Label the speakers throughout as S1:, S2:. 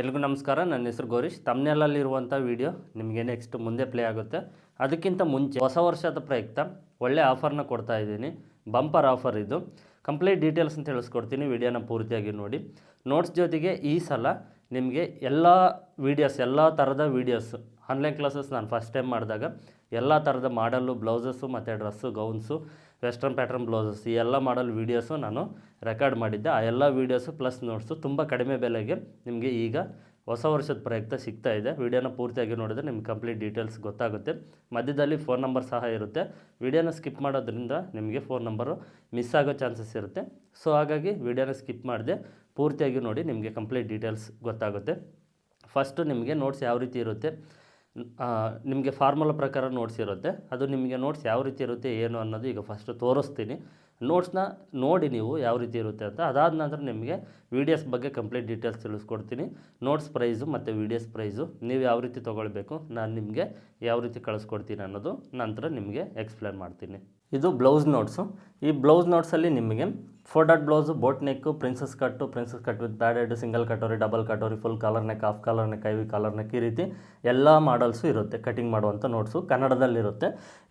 S1: ಎಲ್ರಿಗೂ ನಮಸ್ಕಾರ, ನನ್ನ ಹೆಸರು ಗೌರೀಶ್. ತಮ್ನೆಲಲ್ಲಿರುವಂಥ ವಿಡಿಯೋ ನಿಮಗೆ ನೆಕ್ಸ್ಟ್ ಮುಂದೆ ಪ್ಲೇ ಆಗುತ್ತೆ. ಅದಕ್ಕಿಂತ ಮುಂಚೆ ಹೊಸ ವರ್ಷದ ಪ್ರಯುಕ್ತ ಒಳ್ಳೆ ಆಫರ್ನ ಕೊಡ್ತಾ ಇದ್ದೀನಿ. ಬಂಪರ್ ಆಫರ್ ಇದು. ಕಂಪ್ಲೀಟ್ ಡೀಟೇಲ್ಸ್ ಅಂತ ತಿಳಿಸ್ಕೊಡ್ತೀನಿ, ವಿಡಿಯೋನ ಪೂರ್ತಿಯಾಗಿ ನೋಡಿ. ನೋಟ್ಸ್ ಜೊತೆಗೆ ಈ ಸಲ ನಿಮಗೆ ಎಲ್ಲ ವೀಡಿಯೋಸ್, ಎಲ್ಲ ಥರದ ವೀಡಿಯೋಸ್, ಆನ್ಲೈನ್ ಕ್ಲಾಸಸ್ ನಾನು ಫಸ್ಟ್ ಟೈಮ್ ಮಾಡಿದಾಗ ಎಲ್ಲ ಥರದ ಮಾಡಲ್ಲು ಬ್ಲೌಸಸ್ಸು ಮತ್ತು dress, gowns western pattern blouses, ಈ ಎಲ್ಲ ಮಾಡಲ್ ವೀಡಿಯೋಸು ನಾನು ರೆಕಾರ್ಡ್ ಮಾಡಿದ್ದೆ. ಆ ಎಲ್ಲ ವೀಡಿಯೋಸು ಪ್ಲಸ್ ನೋಟ್ಸು ತುಂಬ ಕಡಿಮೆ ಬೆಲೆಗೆ ನಿಮಗೆ ಈಗ ಹೊಸ ವರ್ಷದ ಪ್ರಯುಕ್ತ ಸಿಗ್ತಾ ಇದೆ. ವಿಡಿಯೋನ ಪೂರ್ತಿಯಾಗಿ ನೋಡಿದ್ರೆ ನಿಮ್ಗೆ ಕಂಪ್ಲೀಟ್ ಡೀಟೇಲ್ಸ್ ಗೊತ್ತಾಗುತ್ತೆ. ಮಧ್ಯದಲ್ಲಿ ಫೋನ್ ನಂಬರ್ ಸಹ ಇರುತ್ತೆ. ವಿಡಿಯೋನ ಸ್ಕಿಪ್ ಮಾಡೋದ್ರಿಂದ ನಿಮಗೆ ಫೋನ್ ನಂಬರು ಮಿಸ್ ಆಗೋ ಚಾನ್ಸಸ್ ಇರುತ್ತೆ. ಸೊ ಹಾಗಾಗಿ ವಿಡಿಯೋನ ಸ್ಕಿಪ್ ಮಾಡಿದೆ. ಪೂರ್ತಿಯಾಗಿ ನೋಡಿ ನಿಮಗೆ ಕಂಪ್ಲೀಟ್ ಡೀಟೇಲ್ಸ್ ಗೊತ್ತಾಗುತ್ತೆ. ಫಸ್ಟು ನಿಮಗೆ ನೋಟ್ಸ್ ಯಾವ ರೀತಿ ಇರುತ್ತೆ? ನಿಮಗೆ ಫಾರ್ಮುಲಾ ಪ್ರಕಾರ ನೋಟ್ಸ್ ಇರುತ್ತೆ. ಅದು ನಿಮಗೆ ನೋಟ್ಸ್ ಯಾವ ರೀತಿ ಇರುತ್ತೆ, ಏನು ಅನ್ನೋದು ಈಗ ಫಸ್ಟು ತೋರಿಸ್ತೀನಿ. ನೋಟ್ಸ್ನ ನೋಡಿ ನೀವು ಯಾವ ರೀತಿ ಇರುತ್ತೆ ಅಂತ. ಅದಾದ ನಂತರ ನಿಮಗೆ ವೀಡಿಯೋಸ್ ಬಗ್ಗೆ ಕಂಪ್ಲೀಟ್ ಡೀಟೇಲ್ಸ್ ತಿಳಿಸ್ಕೊಡ್ತೀನಿ. ನೋಟ್ಸ್ ಪ್ರೈಸು ಮತ್ತು ವೀಡಿಯೋಸ್ ಪ್ರೈಸು ನೀವು ಯಾವ ರೀತಿ ತೊಗೊಳ್ಬೇಕು, ನಾನು ನಿಮಗೆ ಯಾವ ರೀತಿ ಕಳಿಸ್ಕೊಡ್ತೀನಿ ಅನ್ನೋದು ನಂತರ ನಿಮಗೆ ಎಕ್ಸ್ಪ್ಲೇನ್ ಮಾಡ್ತೀನಿ. ಇದು ಬ್ಲೌಸ್ ನೋಟ್ಸು ಈ ಬ್ಲೌಸ್ ನೋಟ್ಸಲ್ಲಿ ನಿಮಗೆ four dot blouse boat neck princess cut princess cut with padded single katori double katori full collar neck half collar neck ivy collar neck ಈ ರೀತಿ ಎಲ್ಲ ಮಾಡಲ್ಸು ಇರುತ್ತೆ ಕಟಿಂಗ್ ಮಾಡುವಂಥ ನೋಟ್ಸು ಕನ್ನಡದಲ್ಲಿರುತ್ತೆ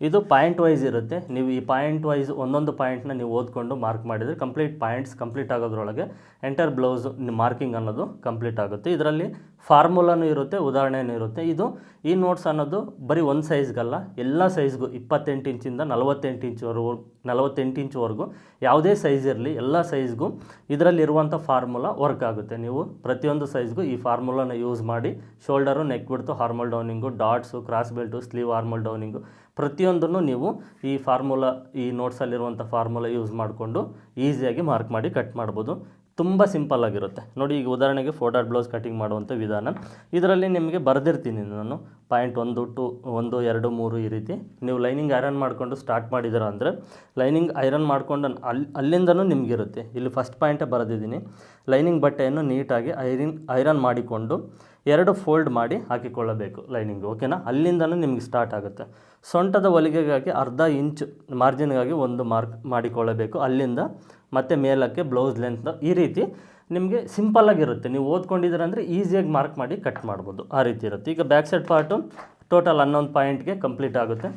S1: ಇದು ಪಾಯಿಂಟ್ ವೈಸ್ ಇರುತ್ತೆ. ನೀವು ಈ ಪಾಯಿಂಟ್ ವೈಸ್ ಒಂದೊಂದು ಪಾಯಿಂಟ್ನ ನೀವು ಓದ್ಕೊಂಡು ಮಾರ್ಕ್ ಮಾಡಿದರೆ ಕಂಪ್ಲೀಟ್ ಪಾಯಿಂಟ್ಸ್ ಕಂಪ್ಲೀಟ್ ಆಗೋದ್ರೊಳಗೆ ಎಂಟರ್ ಬ್ಲೌಸ್ ಮಾರ್ಕಿಂಗ್ ಅನ್ನೋದು ಕಂಪ್ಲೀಟ್ ಆಗುತ್ತೆ. ಇದರಲ್ಲಿ ಫಾರ್ಮುಲಾನು ಇರುತ್ತೆ, ಉದಾಹರಣೆನೂ ಇರುತ್ತೆ. ಇದು ಈ ನೋಟ್ಸ್ ಅನ್ನೋದು ಬರೀ ಒಂದು ಸೈಜ್ಗಲ್ಲ, ಎಲ್ಲ ಸೈಜ್ಗೂ ಇಪ್ಪತ್ತೆಂಟು ಇಂಚಿಂದ ನಲವತ್ತೆಂಟು ಇಂಚ್ವರೆಗೂ ನಲವತ್ತೆಂಟು ಇಂಚ್ವರೆಗೂ ಯಾವುದೇ ಸೈಜ್ ಇರಲಿ, ಎಲ್ಲ ಸೈಜ್ಗೂ ಇದರಲ್ಲಿರುವಂಥ ಫಾರ್ಮುಲಾ ವರ್ಕ್ ಆಗುತ್ತೆ. ನೀವು ಪ್ರತಿಯೊಂದು ಸೈಜ್ಗೂ ಈ ಫಾರ್ಮುಲಾನ ಯೂಸ್ ಮಾಡಿ, ಶೋಲ್ಡರು ನೆಕ್ ಬಿಡ್ತು armhole drawing dots cross belt sleeve armhole drawing ಪ್ರತಿಯೊಂದನ್ನು ನೀವು ಈ ಫಾರ್ಮುಲಾ, ಈ ನೋಟ್ಸಲ್ಲಿರುವಂಥ ಫಾರ್ಮುಲಾ ಯೂಸ್ ಮಾಡಿಕೊಂಡು ಈಸಿಯಾಗಿ ಮಾರ್ಕ್ ಮಾಡಿ ಕಟ್ ಮಾಡ್ಬೋದು. ತುಂಬ ಸಿಂಪಲ್ ಆಗಿರುತ್ತೆ. ನೋಡಿ, ಈಗ ಉದಾಹರಣೆಗೆ ಫೋಟೋ ಬ್ಲೌಸ್ ಕಟಿಂಗ್ ಮಾಡುವಂಥ ವಿಧಾನ. ಇದರಲ್ಲಿ ನಿಮಗೆ ಬರೆದಿರ್ತೀನಿ ನಾನು. ಪಾಯಿಂಟ್ ಒಂದು ಟು, ಒಂದು, ಎರಡು, ಮೂರು ಈ ರೀತಿ. ನೀವು ಲೈನಿಂಗ್ ಐರನ್ ಮಾಡಿಕೊಂಡು ಸ್ಟಾರ್ಟ್ ಮಾಡಿದ್ದೀರಾ ಅಂದರೆ, ಲೈನಿಂಗ್ ಐರನ್ ಮಾಡಿಕೊಂಡು ಅಲ್ಲಿ ಅಲ್ಲಿಂದನೂ ನಿಮಗಿರುತ್ತೆ. ಇಲ್ಲಿ ಫಸ್ಟ್ ಪಾಯಿಂಟೇ ಬರೆದಿದ್ದೀನಿ. ಲೈನಿಂಗ್ ಬಟ್ಟೆಯನ್ನು ನೀಟಾಗಿ ಐರಿನ್, ಐರನ್ ಮಾಡಿಕೊಂಡು ಎರಡು ಫೋಲ್ಡ್ ಮಾಡಿ ಹಾಕಿಕೊಳ್ಳಬೇಕು ಲೈನಿಂಗ್, ಓಕೆನಾ? ಅಲ್ಲಿಂದನೂ ನಿಮಗೆ ಸ್ಟಾರ್ಟ್ ಆಗುತ್ತೆ. ಸೊಂಟದ ಹೊಲಿಗೆಗಾಗಿ ಅರ್ಧ ಇಂಚ್ ಮಾರ್ಜಿನ್ಗಾಗಿ ಒಂದು ಮಾರ್ಕ್ ಮಾಡಿಕೊಳ್ಳಬೇಕು. ಅಲ್ಲಿಂದ ಮತ್ತು ಮೇಲಕ್ಕೆ ಬ್ಲೌಸ್ ಲೆಂತ್ ಈ ರೀತಿ ನಿಮಗೆ ಸಿಂಪಲ್ಲಾಗಿರುತ್ತೆ ನೀವು ಓದ್ಕೊಂಡಿದ್ದೀರ ಅಂದರೆ ಈಸಿಯಾಗಿ ಮಾರ್ಕ್ ಮಾಡಿ ಕಟ್ ಮಾಡ್ಬೋದು. ಆ ರೀತಿ ಇರುತ್ತೆ. ಈಗ ಬ್ಯಾಕ್ ಸೈಡ್ ಪಾರ್ಟು ಟೋಟಲ್ ಹನ್ನೊಂದು ಪಾಯಿಂಟ್ಗೆ ಕಂಪ್ಲೀಟ್ ಆಗುತ್ತೆ.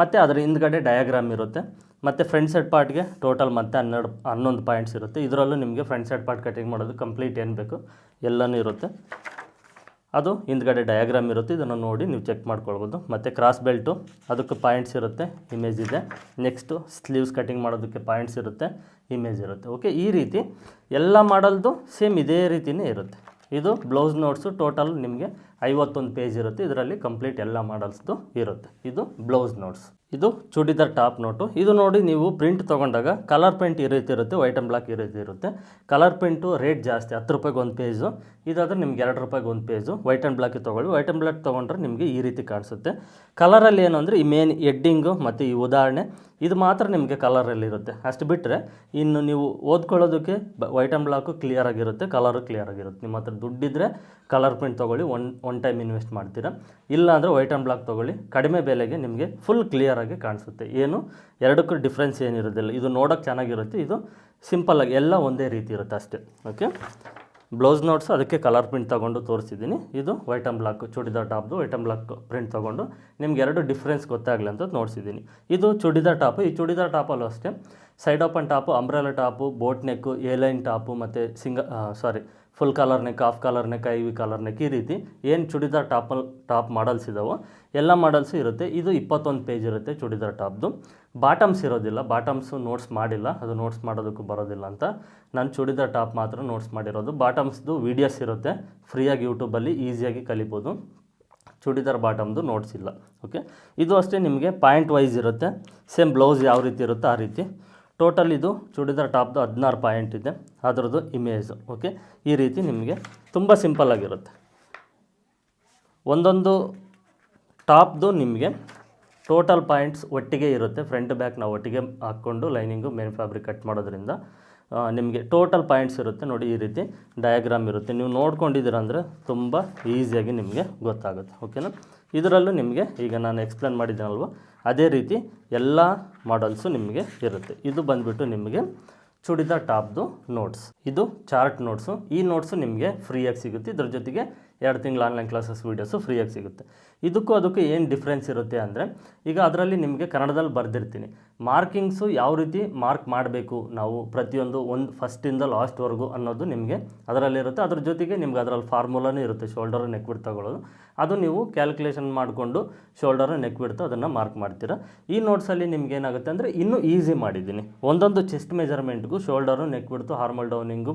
S1: ಮತ್ತು ಅದರ ಹಿಂದ್ಗಡೆ ಡಯಾಗ್ರಾಮ್ ಇರುತ್ತೆ. ಮತ್ತು ಫ್ರಂಟ್ ಸೈಡ್ ಪಾರ್ಟ್ಗೆ ಟೋಟಲ್ ಮತ್ತೆ ಹನ್ನೆರಡು, ಹನ್ನೊಂದು ಪಾಯಿಂಟ್ಸ್ ಇರುತ್ತೆ. ಇದರಲ್ಲೂ ನಿಮಗೆ ಫ್ರಂಟ್ ಸೈಡ್ ಪಾರ್ಟ್ ಕಟಿಂಗ್ ಮಾಡೋದು ಕಂಪ್ಲೀಟ್ ಏನು ಬೇಕು? ಎಲ್ಲನೂ ಇರುತ್ತೆ. ಅದು ಹಿಂದ್ಗಡೆ ಡಯಾಗ್ರಾಮ್ ಇರುತ್ತೆ. ಇದನ್ನು ನೋಡಿ ನೀವು ಚೆಕ್ ಮಾಡ್ಕೊಳ್ಬೋದು. ಮತ್ತು ಕ್ರಾಸ್ ಬೆಲ್ಟು ಅದಕ್ಕೆ ಪಾಯಿಂಟ್ಸ್ ಇರುತ್ತೆ ಇಮೇಜ್ ಇದೆ. ನೆಕ್ಸ್ಟು ಸ್ಲೀವ್ಸ್ ಕಟಿಂಗ್ ಮಾಡೋದಕ್ಕೆ ಪಾಯಿಂಟ್ಸ್ ಇರುತ್ತೆ ಇಮೇಜ್ ಇರುತ್ತೆ. ಓಕೆ ಈ ರೀತಿ ಎಲ್ಲ ಮಾಡಲ್ದು ಸೇಮ್ ಇದೇ ರೀತಿಯೇ ಇರುತ್ತೆ. ಇದು ಬ್ಲೌಸ್ ನೋಟ್ಸು ಟೋಟಲ್ ನಿಮಗೆ ಐವತ್ತೊಂದು ಪೇಜ್ ಇರುತ್ತೆ. ಇದರಲ್ಲಿ ಕಂಪ್ಲೀಟ್ ಎಲ್ಲ ಮಾಡಲ್ಸ್ದು ಇರುತ್ತೆ. ಇದು ಬ್ಲೌಸ್ ನೋಟ್ಸ್ ಇದು ಚೂಡಿದಾರ್ ಟಾಪ್ ನೋಟು. ಇದು ನೋಡಿ ನೀವು ಪ್ರಿಂಟ್ ತೊಗೊಂಡಾಗ ಕಲರ್ ಪ್ರಿಂಟ್ ಈ ರೀತಿ ಇರುತ್ತೆ, ವೈಟ್ ಆ್ಯಂಡ್ ಬ್ಲಾಕ್ ಈ ರೀತಿ ಇರುತ್ತೆ. ಕಲರ್ ಪ್ರಿಂಟು ರೇಟ್ ಜಾಸ್ತಿ, ಹತ್ತು ರೂಪಾಯಿಗೆ ಒಂದು ಪೇಜು. ಇದಾದರೆ ನಿಮ್ಗೆ ಎರಡು ರೂಪಾಯಿಗೆ ಒಂದು ಪೇಜು. ವೈಟ್ ಆ್ಯಂಡ್ ಬ್ಲಾಕಿಗೆ ತೊಗೊಳ್ಳಿ. ವೈಟ್ ಆ್ಯಂಡ್ ಬ್ಲಾಕ್ ತೊಗೊಂಡ್ರೆ ನಿಮಗೆ ಈ ರೀತಿ ಕಾಣಿಸುತ್ತೆ. ಕಲರಲ್ಲಿ ಏನು ಅಂದರೆ ಈ ಮೇನ್ ಎಡ್ಡಿಂಗು ಮತ್ತು ಈ ಉದಾಹರಣೆ. ಇದು ಮಾತ್ರ ನಿಮಗೆ ಕಲರಲ್ಲಿರುತ್ತೆ. ಅಷ್ಟು ಬಿಟ್ಟರೆ ಇನ್ನು ನೀವು ಓದ್ಕೊಳ್ಳೋದಕ್ಕೆ ವೈಟ್ ಆ್ಯಂಡ್ ಬ್ಲಾಕು ಕ್ಲಿಯರ್ ಆಗಿರುತ್ತೆ ಕಲರು ಕ್ಲಿಯರ್ ಆಗಿರುತ್ತೆ. ನಿಮ್ಮ ಹತ್ರ ದುಡ್ಡಿದ್ದರೆ ಕಲರ್ ಪ್ರಿಂಟ್ ತೊಗೊಳ್ಳಿ ಒನ್ ಒನ್ ಟೈಮ್ ಇನ್ವೆಸ್ಟ್ ಮಾಡ್ತೀರಾ. ಇಲ್ಲ ಅಂದರೆ ವೈಟ್ ಆ್ಯಂಡ್ ಬ್ಲಾಕ್ ತೊಗೊಳ್ಳಿ, ಕಡಿಮೆ ಬೆಲೆಗೆ ನಿಮಗೆ ಫುಲ್ ಕ್ಲಿಯರಾಗಿ ಕಾಣಿಸುತ್ತೆ. ಏನು? ಎರಡಕ್ಕೂ ಡಿಫ್ರೆನ್ಸ್ ಏನಿರೋದಿಲ್ಲ. ಇದು ನೋಡೋಕ್ಕೆ ಚೆನ್ನಾಗಿರುತ್ತೆ. ಇದು ಸಿಂಪಲ್ಲಾಗಿ ಎಲ್ಲ ಒಂದೇ ರೀತಿ ಇರುತ್ತೆ ಅಷ್ಟೇ. ಓಕೆ ಬ್ಲೌಸ್ ನೋಟ್ಸು ಅದಕ್ಕೆ ಕಲರ್ ಪ್ರಿಂಟ್ ತೊಗೊಂಡು ತೋರಿಸಿದ್ದೀನಿ. ಇದು ವೈಟ್ ಆ್ಯಂಡ್ ಬ್ಲಾಕ್ ಚೂಡಿದಾರ್ ಟಾಪ್ದು ವೈಟ್ ಆ್ಯಂಡ್ ಬ್ಲಾಕ್ ಪ್ರಿಂಟ್ ತೊಗೊಂಡು ನಿಮ್ಗೆ ಎರಡು ಡಿಫ್ರೆನ್ಸ್ ಗೊತ್ತಾಗಲಿ ಅಂತ ನೋಡಿಸಿದ್ದೀನಿ. ಇದು ಚೂಡಿದಾರ್ ಟಾಪು ಈ ಚೂಡಿದಾರ್ ಟಾಪಲ್ಲೂ ಅಷ್ಟೇ. Side open top umbrella top boat neck A line top ಮತ್ತು Singh sorry full collar neck half collar neck I V collar neck ಈ ರೀತಿ ಏನು ಚೂಡಿದಾರ್ ಟಾಪಲ್ಲಿ ಟಾಪ್ ಮಾಡಲ್ಸ್ ಇದ್ದಾವೋ ಎಲ್ಲ ಮಾಡಲ್ಸು ಇರುತ್ತೆ. ಇದು ಇಪ್ಪತ್ತೊಂದು ಪೇಜ್ ಇರುತ್ತೆ ಚೂಡಿದಾರ್ ಟಾಪ್ದು ಬಾಟಮ್ಸ್ ಇರೋದಿಲ್ಲ, ಬಾಟಮ್ಸು ನೋಟ್ಸ್ ಮಾಡಿಲ್ಲ, ಅದು ನೋಟ್ಸ್ ಮಾಡೋದಕ್ಕೂ ಬರೋದಿಲ್ಲ ಅಂತ. ನಾನು ಚೂಡಿದಾರ್ ಟಾಪ್ ಮಾತ್ರ ನೋಟ್ಸ್ ಮಾಡಿರೋದು. ಬಾಟಮ್ಸ್ದು ವೀಡಿಯೋಸ್ ಇರುತ್ತೆ, ಫ್ರೀಯಾಗಿ ಯೂಟ್ಯೂಬಲ್ಲಿ ಈಸಿಯಾಗಿ ಕಲಿಬೋದು. ಚೂಡಿದಾರ್ ಬಾಟಮ್ದು ನೋಟ್ಸ್ ಇಲ್ಲ, ಓಕೆ? ಇದು ಅಷ್ಟೇ ನಿಮಗೆ ಪಾಯಿಂಟ್ ವೈಸ್ ಇರುತ್ತೆ, ಸೇಮ್ ಬ್ಲೌಸ್ ಯಾವ ರೀತಿ ಇರುತ್ತೋ ಆ ರೀತಿ. ಟೋಟಲ್ ಇದು ಚೂಡಿದಾರ್ ಟಾಪ್ದು ಹದಿನಾರು ಪಾಯಿಂಟ್ ಇದೆ, ಅದರದ್ದು ಇಮೇಜು, ಓಕೆ? ಈ ರೀತಿ ನಿಮಗೆ ತುಂಬ ಸಿಂಪಲ್ಲಾಗಿರುತ್ತೆ. ಒಂದೊಂದು ಟಾಪ್ದು ನಿಮಗೆ ಟೋಟಲ್ ಪಾಯಿಂಟ್ಸ್ ಒಟ್ಟಿಗೆ ಇರುತ್ತೆ. ಫ್ರಂಟ್ ಬ್ಯಾಕ್ ನಾವು ಒಟ್ಟಿಗೆ ಹಾಕ್ಕೊಂಡು ಲೈನಿಂಗು ಮೇನ್ ಫ್ಯಾಬ್ರಿಕ್ ಕಟ್ ಮಾಡೋದ್ರಿಂದ ನಿಮಗೆ ಟೋಟಲ್ ಪಾಯಿಂಟ್ಸ್ ಇರುತ್ತೆ. ನೋಡಿ ಈ ರೀತಿ ಡಯಾಗ್ರಾಮ್ ಇರುತ್ತೆ. ನೀವು ನೋಡ್ಕೊಂಡಿದ್ದೀರ ಅಂದರೆ ತುಂಬ ಈಸಿಯಾಗಿ ನಿಮಗೆ ಗೊತ್ತಾಗುತ್ತೆ. ಓಕೆನಾ? ಇದರಲ್ಲೂ ನಿಮಗೆ ಈಗ ನಾನು ಎಕ್ಸ್ಪ್ಲೇನ್ ಮಾಡಿದ್ದೀನಲ್ವ? ಅದೇ ರೀತಿ ಎಲ್ಲ ಮಾಡಲ್ಸು ನಿಮಗೆ ಇರುತ್ತೆ. ಇದು ಬಂದುಬಿಟ್ಟು ನಿಮಗೆ ಚೂಡಿದಾರ್ ಟಾಪ್ದು ನೋಟ್ಸ್. ಇದು ಚಾರ್ಟ್ ನೋಟ್ಸು. ಈ ನೋಟ್ಸು ನಿಮಗೆ ಫ್ರೀಯಾಗಿ ಸಿಗುತ್ತೆ. ಇದ್ರ ಜೊತೆಗೆ ಎರಡು ತಿಂಗಳು ಆನ್ಲೈನ್ ಕ್ಲಾಸಸ್ ವೀಡಿಯೋಸು ಫ್ರೀಯಾಗಿ ಸಿಗುತ್ತೆ. ಇದಕ್ಕೂ ಅದಕ್ಕೂ ಏನು ಡಿಫ್ರೆನ್ಸ್ ಇರುತ್ತೆ ಅಂದರೆ, ಈಗ ಅದರಲ್ಲಿ ನಿಮಗೆ ಕನ್ನಡದಲ್ಲಿ ಬರೆದಿರ್ತೀನಿ. ಮಾರ್ಕಿಂಗ್ಸು ಯಾವ ರೀತಿ ಮಾರ್ಕ್ ಮಾಡಬೇಕು ನಾವು ಪ್ರತಿಯೊಂದು ಒಂದು ಫಸ್ಟಿಂದ ಲಾಸ್ಟ್ವರೆಗೂ ಅನ್ನೋದು ನಿಮಗೆ ಅದರಲ್ಲಿರುತ್ತೆ ಅದ್ರ ಜೊತೆಗೆ ನಿಮ್ಗೆ ಅದರಲ್ಲಿ ಫಾರ್ಮುಲಾನೂ ಇರುತ್ತೆ ಶೋಲ್ಡರ್ ನೆಕ್ ಬಿಡ್ ತಗೊಳ್ಳೋದು ಅದು ನೀವು ಕ್ಯಾಲ್ಕುಲೇಷನ್ ಮಾಡಿಕೊಂಡು ಶೋಲ್ಡರ್ ನೆಕ್ ಬಿಡ್ತು ಅದನ್ನು ಮಾರ್ಕ್ ಮಾಡ್ತೀರಾ. ಈ ನೋಟ್ಸಲ್ಲಿ ನಿಮ್ಗೆ ಏನಾಗುತ್ತೆ ಅಂದರೆ ಇನ್ನೂ ಈಸಿ ಮಾಡಿದ್ದೀನಿ. ಒಂದೊಂದು ಚೆಸ್ಟ್ ಮೆಜರ್ಮೆಂಟ್ಗೂ ಶೋಲ್ಡರು ನೆಕ್ ಬಿಡ್ತು ಹಾರ್ಮಲ್ ಡೌನಿಂಗು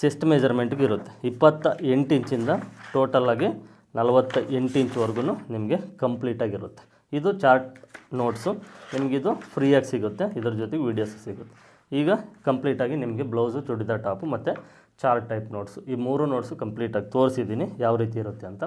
S1: ಚೆಸ್ಟ್ ಮೆಜರ್ಮೆಂಟ್ಗೆ ಇರುತ್ತೆ. ಇಪ್ಪತ್ತ ಎಂಟು ಇಂಚಿಂದ ಟೋಟಲಾಗಿ ನಲವತ್ತ ಎಂಟು ಇಂಚ್ವರೆಗೂ ನಿಮಗೆ ಕಂಪ್ಲೀಟಾಗಿರುತ್ತೆ ಇದು ಚಾರ್ಟ್ ನೋಟ್ಸು ನಿಮಗಿದು ಫ್ರೀಯಾಗಿ ಸಿಗುತ್ತೆ. ಇದ್ರ ಜೊತೆಗೆ ವಿಡಿಯೋಸ್ ಸಿಗುತ್ತೆ. ಈಗ ಕಂಪ್ಲೀಟಾಗಿ ನಿಮಗೆ ಬ್ಲೌಸು ಚೂಡಿದಾರ್ ಟಾಪು ಮತ್ತು ಚಾರ್ಟ್ ಟೈಪ್ ನೋಟ್ಸು. ಈ ಮೂರು ನೋಟ್ಸು ಕಂಪ್ಲೀಟಾಗಿ ತೋರಿಸಿದ್ದೀನಿ ಯಾವ ರೀತಿ ಇರುತ್ತೆ ಅಂತ.